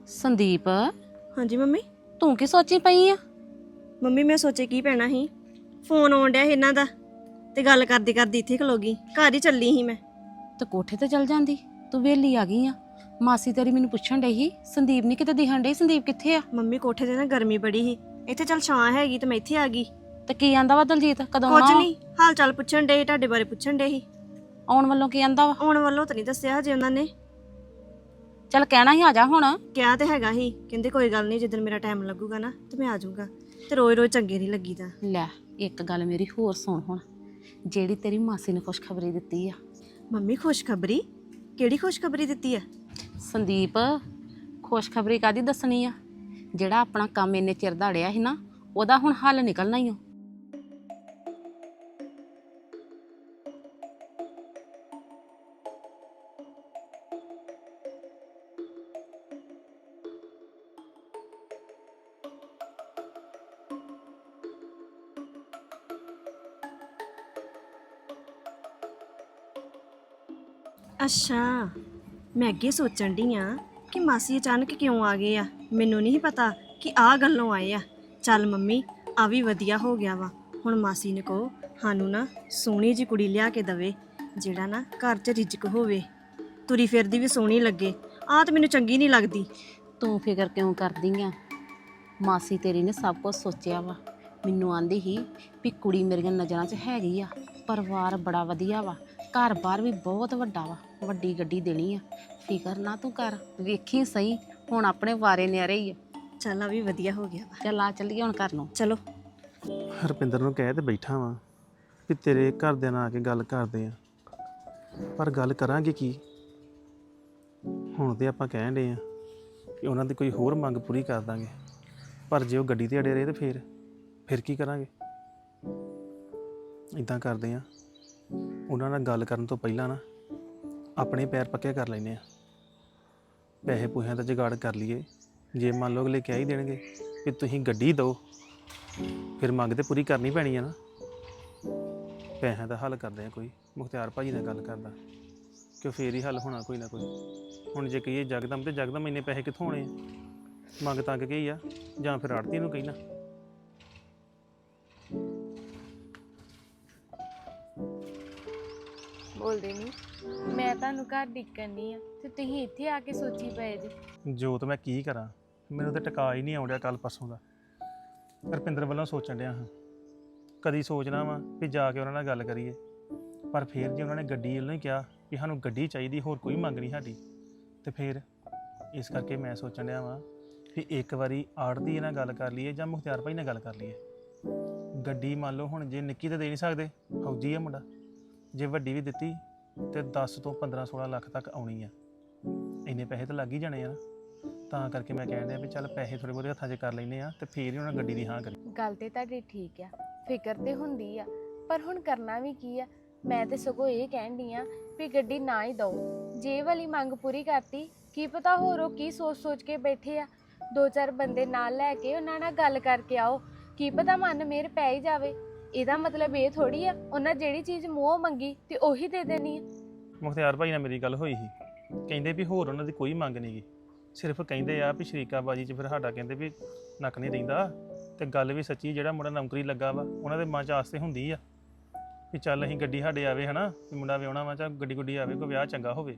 ਸੰਦੀਪ? ਹਾਂਜੀ ਮੰਮੀ? ਤੂੰ ਕੀ ਸੋਚੀ ਪਈ ਆ? ਮੰਮੀ ਮੈਂ ਸੋਚੇ ਕੀ ਪੈਣਾ ਸੀ? ਫੋਨ ਆਉਣ ਡਿਆ ਸੀ ਇਹਨਾਂ ਦਾ ਤੇ ਗੱਲ ਕਰਦੀ ਕਰਦੀ ਇੱਥੇ ਖਲੋ ਗਈ। ਘਰ ਹੀ ਚੱਲੀ ਸੀ ਮੈਂ। ਤੇ ਕੋਠੇ ਤੇ ਚਲ ਜਾਂਦੀ? ਤੂੰ ਵੇਲੀ ਆ ਗਈ ਆ। ਮਾਸੀ ਤੇਰੀ ਮੈਨੂੰ ਪੁੱਛਣ ਡਈ ਸੀ ਸੰਦੀਪ ਨਹੀਂ ਕਿਤੇ ਦਿਖਣ ਡਈ? ਸੰਦੀਪ ਕਿੱਥੇ ਆ? ਮੰਮੀ ਕੋਠੇ ਤੇ ਨਾ ਗਰਮੀ ਬੜੀ ਸੀ। ਇੱਥੇ ਚੱਲ ਛਾਂ ਹੈਗੀ ਤੇ ਮੈਂ ਇੱਥੇ ਆ ਗਈ। ਤੇ ਕੀ ਆਂਦਾ ਵਾ ਦਲਜੀਤ? ਕਦੋਂ ਕੁਝ ਆਉਣਾ? ਨਹੀਂ ਹਾਲ ਚਾਲ ਪੁੱਛਣ ਡੇ ਤੁਹਾਡੇ ਬਾਰੇ ਪੁੱਛਣ ਡੇ ਸੀ। ਆਉਣ ਵੱਲੋਂ ਕੀ ਆਂਦਾ ਵਾ? ਆਉਣ ਵੱਲੋਂ ਤਾਂ ਨਹੀਂ ਦੱਸਿਆ ਹਜੇ ਉਹਨਾਂ ਨੇ। ਚੱਲ ਕਹਿਣਾ ਹੀ ਆ ਜਾ ਹੁਣ। ਕਿਹਾ ਤੇ ਹੈਗਾ ਸੀ ਕਹਿੰਦੇ ਕੋਈ ਗੱਲ ਨਹੀਂ ਜਿੱਦਣ ਮੇਰਾ ਟਾਈਮ ਲੱਗੂਗਾ ਨਾ ਤੇ ਮੈਂ ਆ ਜਾਊਂਗਾ। ਤੇ ਰੋਜ਼ ਰੋਜ਼ ਚੰਗੇ ਨਹੀਂ ਲੱਗੀਦਾ। ਲੈ ਇੱਕ ਗੱਲ ਮੇਰੀ ਹੋਰ ਸੁਣ ਹੁਣ। ਜਿਹੜੀ ਤੇਰੀ ਮਾਸੀ ਨੇ ਖੁਸ਼ਖਬਰੀ ਦਿੱਤੀ ਆ। ਮੰਮੀ ਖੁਸ਼ਖਬਰੀ? ਕਿਹੜੀ ਖੁਸ਼ਖਬਰੀ ਦਿੱਤੀ ਆ? ਸੰਦੀਪ ਖੁਸ਼ਖਬਰੀ ਕਾਦੀ ਦੱਸਣੀ ਆ? ਜਿਹੜਾ ਆਪਣਾ ਕੰਮ ਇੰਨੇ ਚਿਰ ਦਾ ਅੜਿਆ ਸੀ ਨਾ ਉਹਦਾ ਹੁਣ ਹੱਲ ਨਿਕਲਣਾ ਹੀ ਓ ਅੱਛਾ, ਮੈਂ ਅੱਗੇ ਸੋਚਣ ਡਈ ਆ ਕਿ ਮਾਸੀ ਅਚਾਨਕ ਕਿਉਂ ਆ ਗਏ ਆ? ਮੈਨੂੰ ਨਹੀਂ ਪਤਾ ਕਿ ਆਹ ਗੱਲੋਂ ਆਏ ਆ। ਚੱਲ ਮੰਮੀ, ਆ ਵੀ ਵਧੀਆ ਹੋ ਗਿਆ ਵਾ। ਹੁਣ ਮਾਸੀ ਨੇ ਕਹੋ, ਸਾਨੂੰ ਨਾ ਸੋਹਣੀ ਜੀ ਕੁੜੀ ਲਿਆ ਕੇ ਦਵੇ, ਜਿਹੜਾ ਨਾ ਘਰ 'ਚ ਰਿਜਕ ਹੋਵੇ। ਤੁਰੀ ਫਿਰਦੀ ਵੀ ਸੋਹਣੀ ਲੱਗੇ। ਆਹ ਤਾਂ ਮੈਨੂੰ ਚੰਗੀ ਨਹੀਂ ਲੱਗਦੀ। ਤੂੰ ਫਿਕਰ ਕਿਉਂ ਕਰਦੀ ਆ? ਮਾਸੀ ਤੇਰੀ ਨੇ ਸਭ ਕੁਝ ਸੋਚਿਆ ਵਾ। ਮੈਨੂੰ ਆਂਦੀ ਸੀ ਵੀ ਕੁੜੀ ਮੇਰੀਆਂ ਨਜ਼ਰਾਂ 'ਚ ਹੈਗੀ ਆ। ਪਰਿਵਾਰ ਬੜਾ ਵਧੀਆ ਵਾ। ਘਰ-ਬਾਰ ਵੀ ਬਹੁਤ ਵੱਡਾ ਵਾ। ਵੱਡੀ ਗੱਡੀ ਦੇਣੀ ਆ। ਫਿਕਰ ਨਾ ਤੂੰ ਕਰ। ਵੇਖੀ ਸਹੀ। ਹੁਣ ਆਪਣੇ ਵਾਰੇ ਨਿਆਰੇ ਹੀ ਆ। ਚੱਲ ਆ ਵੀ ਵਧੀਆ ਹੋ ਗਿਆ ਵਾ। ਚੱਲ ਆ ਚੱਲੀਏ ਹੁਣ ਘਰ ਨੂੰ। ਚਲੋ। ਹਰਪਿੰਦਰ ਨੂੰ ਕਹਿ ਤੇ ਬੈਠਾ ਵਾਂ ਵੀ ਤੇਰੇ ਘਰਦਿਆਂ ਨਾਲ ਆ ਕੇ ਗੱਲ ਕਰਦੇ ਆ। ਪਰ ਗੱਲ ਕਰਾਂਗੇ ਕੀ? ਹੁਣ ਤੇ ਆਪਾਂ ਕਹਿਣ ਦੇ ਆ ਕਿ ਉਹਨਾਂ ਦੀ ਕੋਈ ਹੋਰ ਮੰਗ ਪੂਰੀ ਕਰ ਦਾਂਗੇ। ਪਰ ਜੇ ਉਹ ਗੱਡੀ ਤੇ ਅੜੇ ਰਹੇ ਤੇ ਫੇਰ? ਫਿਰ ਕੀ ਕਰਾਂਗੇ? ਇਦਾਂ ਕਰਦੇ ਆ। ਉਹਨਾਂ ਨਾਲ ਗੱਲ ਕਰਨ ਤੋਂ ਪਹਿਲਾਂ ਨਾ, ਆਪਣੇ ਪੈਰ ਪੱਕੇ ਕਰ ਲੈਨੇ ਆ। ਪੈਸੇ ਪੂਸਿਆਂ ਦਾ ਜੁਗਾੜ ਕਰ ਲਈਏ। ਜੇ ਮੰਨ ਲਓ ਅਗਲੇ ਕਹਿ ਹੀ ਦੇਣਗੇ ਕਿ ਤੁਸੀਂ ਗੱਡੀ ਦਿਓ, ਫਿਰ ਮੰਗ ਤੇ ਪੂਰੀ ਕਰਨੀ ਪੈਣੀ ਆ ਨਾ। ਪੈਸਿਆਂ ਦਾ ਹੱਲ ਕਰਦੇ ਆ ਕੋਈ, ਮੁਖਤਿਆਰ ਭਾਜੀ ਨਾਲ ਗੱਲ ਕਰਦਾ। ਕਿ ਫੇਰ ਹੀ ਹੱਲ ਹੋਣਾ ਕੋਈ ਨਾ ਕੋਈ। ਹੁਣ ਜੇ ਕਹੀਏ ਜਗਦਮ ਤੇ ਜਗਦਮ ਇੰਨੇ ਪੈਸੇ ਕਿੱਥੋਂ ਆਉਣੇ ਆ? ਮੰਗ ਤੰਗ ਕੇ ਹੀ ਆ, ਜਾਂ ਫਿਰ ਆੜਤੀ ਨੂੰ ਕਹਿਣਾ ਬੋਲਦੇ ਨਹੀਂ ਮੈਂ ਤੁਹਾਨੂੰ ਘਰ ਡਿੱਕਣੀ ਆ ਤੇ ਤੁਸੀਂ ਇੱਥੇ ਆ ਕੇ ਸੋਚੀ ਪਏ ਜੀ। ਜੋਤ, ਮੈਂ ਕੀ ਕਰਾਂ? ਮੈਨੂੰ ਤਾਂ ਟਿਕਾ ਹੀ ਨਹੀਂ ਆਉਂਦਿਆ ਕੱਲ ਪਰਸੋਂ ਦਾ। ਰਪਿੰਦਰ ਵੱਲੋਂ ਸੋਚਣ ਡਿਆ ਹਾਂ। ਕਦੀ ਸੋਚਣਾ ਵਾ ਵੀ ਜਾ ਕੇ ਉਹਨਾਂ ਨਾਲ ਗੱਲ ਕਰੀਏ। ਪਰ ਫਿਰ ਜੇ ਉਹਨਾਂ ਨੇ ਗੱਡੀ ਵੱਲੋਂ ਹੀ ਕਿਹਾ ਵੀ ਸਾਨੂੰ ਗੱਡੀ ਚਾਹੀਦੀ, ਹੋਰ ਕੋਈ ਮੰਗ ਨਹੀਂ ਸਾਡੀ। ਤੇ ਫਿਰ ਇਸ ਕਰਕੇ ਮੈਂ ਸੋਚਣ ਡਿਆ ਵਾਂ ਵੀ ਇੱਕ ਵਾਰੀ ਆੜਦੀ ਨਾਲ ਗੱਲ ਕਰ ਲਈਏ ਜਾਂ ਮੁਖਤਿਆਰ ਭਾਈ ਨਾਲ ਗੱਲ ਕਰ ਲਈਏ। ਗੱਡੀ ਮੰਨ ਲਓ ਹੁਣ ਜੇ ਨਿੱਕੀ ਤਾਂ ਦੇ ਨਹੀਂ ਸਕਦੇ, ਫੌਜੀ ਆ ਮੁੰਡਾ। ਜੇ ਵੱਡੀ ਵੀ ਦਿੱਤੀ ਤੇ 10 ਤੋਂ 15 16 ਲੱਖ ਤੱਕ ਆਉਣੀ ਆ। ਇੰਨੇ ਪੈਸੇ ਤਾਂ ਲੱਗ ਹੀ ਜਾਣੇ ਆ ਨਾ। ਤਾਂ ਕਰਕੇ ਮੈਂ ਕਹਿਣ ਡਿਆ ਵੀ ਚੱਲ ਪੈਸੇ ਥੋੜੇ ਬਹੁਤੇ ਹੱਥਾਂ 'ਚ ਕਰ ਲੈਨੇ ਆ ਤੇ ਫੇਰ ਹੀ ਉਹਨਾਂ ਗੱਡੀ ਦੀ ਹਾਂ ਕਰੀ ਗੱਲ ਤੇ ਤੁਹਾਡੀ ਠੀਕ ਆ, ਫਿਕਰ ਤੇ ਹੁੰਦੀ ਆ, ਪਰ ਹੁਣ ਕਰਨਾ ਵੀ ਕੀ ਆ? ਮੈਂ ਤੇ ਸਗੋਂ ਇਹ ਕਹਿਣ ਡਈ ਆ ਵੀ ਗੱਡੀ ਨਾ ਹੀ ਦਓ। ਜੇ ਵਾਲੀ ਮੰਗ ਪੂਰੀ ਕਰਤੀ, ਕੀ ਪਤਾ ਹੋਰ ਉਹ ਕੀ ਸੋਚ ਸੋਚ ਕੇ ਬੈਠੇ ਆ? ਦੋ ਚਾਰ ਬੰਦੇ ਨਾਲ ਲੈ ਕੇ ਉਹਨਾਂ ਨਾਲ ਗੱਲ ਕਰਕੇ ਆਓ। ਕੀ ਪਤਾ ਮਨ ਮੇਰ ਪੈ ਹੀ ਜਾਵੇ। ਇਹਦਾ ਮਤਲਬ ਇਹ ਥੋੜੀ ਆ, ਉਹਨਾਂ ਜਿਹੜੀ ਚੀਜ਼ ਮੂੰਹੋਂ ਮੰਗੀ ਤੇ ਉਹੀ ਦੇ ਦੇਣੀ ਆ। ਮੁਖਤਿਆਰ ਭਾਈ ਨਾਲ ਮੇਰੀ ਗੱਲ ਹੋਈ ਸੀ। ਕਹਿੰਦੇ ਵੀ ਹੋਰ ਉਹਨਾਂ ਦੀ ਕੋਈ ਮੰਗ ਨਹੀਂਗੀ ਸਿਰਫ ਕਹਿੰਦੇ ਆ ਵੀ ਸ਼ਰੀਕਾਬਾਜੀ 'ਚ ਫਿਰ ਸਾਡਾ ਕਹਿੰਦੇ ਵੀ ਨੱਕ ਨਹੀਂ ਰਹਿੰਦਾ ਤੇ ਗੱਲ ਵੀ ਸੱਚੀ ਜਿਹੜਾ ਮੁੰਡਾ ਨੌਕਰੀ ਲੱਗਾ ਵਾ, ਉਹਨਾਂ ਦੇ ਮਨ 'ਚ ਆਸਤੇ ਹੁੰਦੀ ਆ। ਵੀ ਚੱਲ ਅਸੀਂ ਗੱਡੀ ਸਾਡੇ ਆਵੇ ਹਨਾ, ਵੀ ਮੁੰਡਾ ਵਿਆਹਣਾ ਵਾ ਚਾ ਗੱਡੀ ਗੁੱਡੀ ਆਵੇ, ਕੋਈ ਵਿਆਹ ਚੰਗਾ ਹੋਵੇ।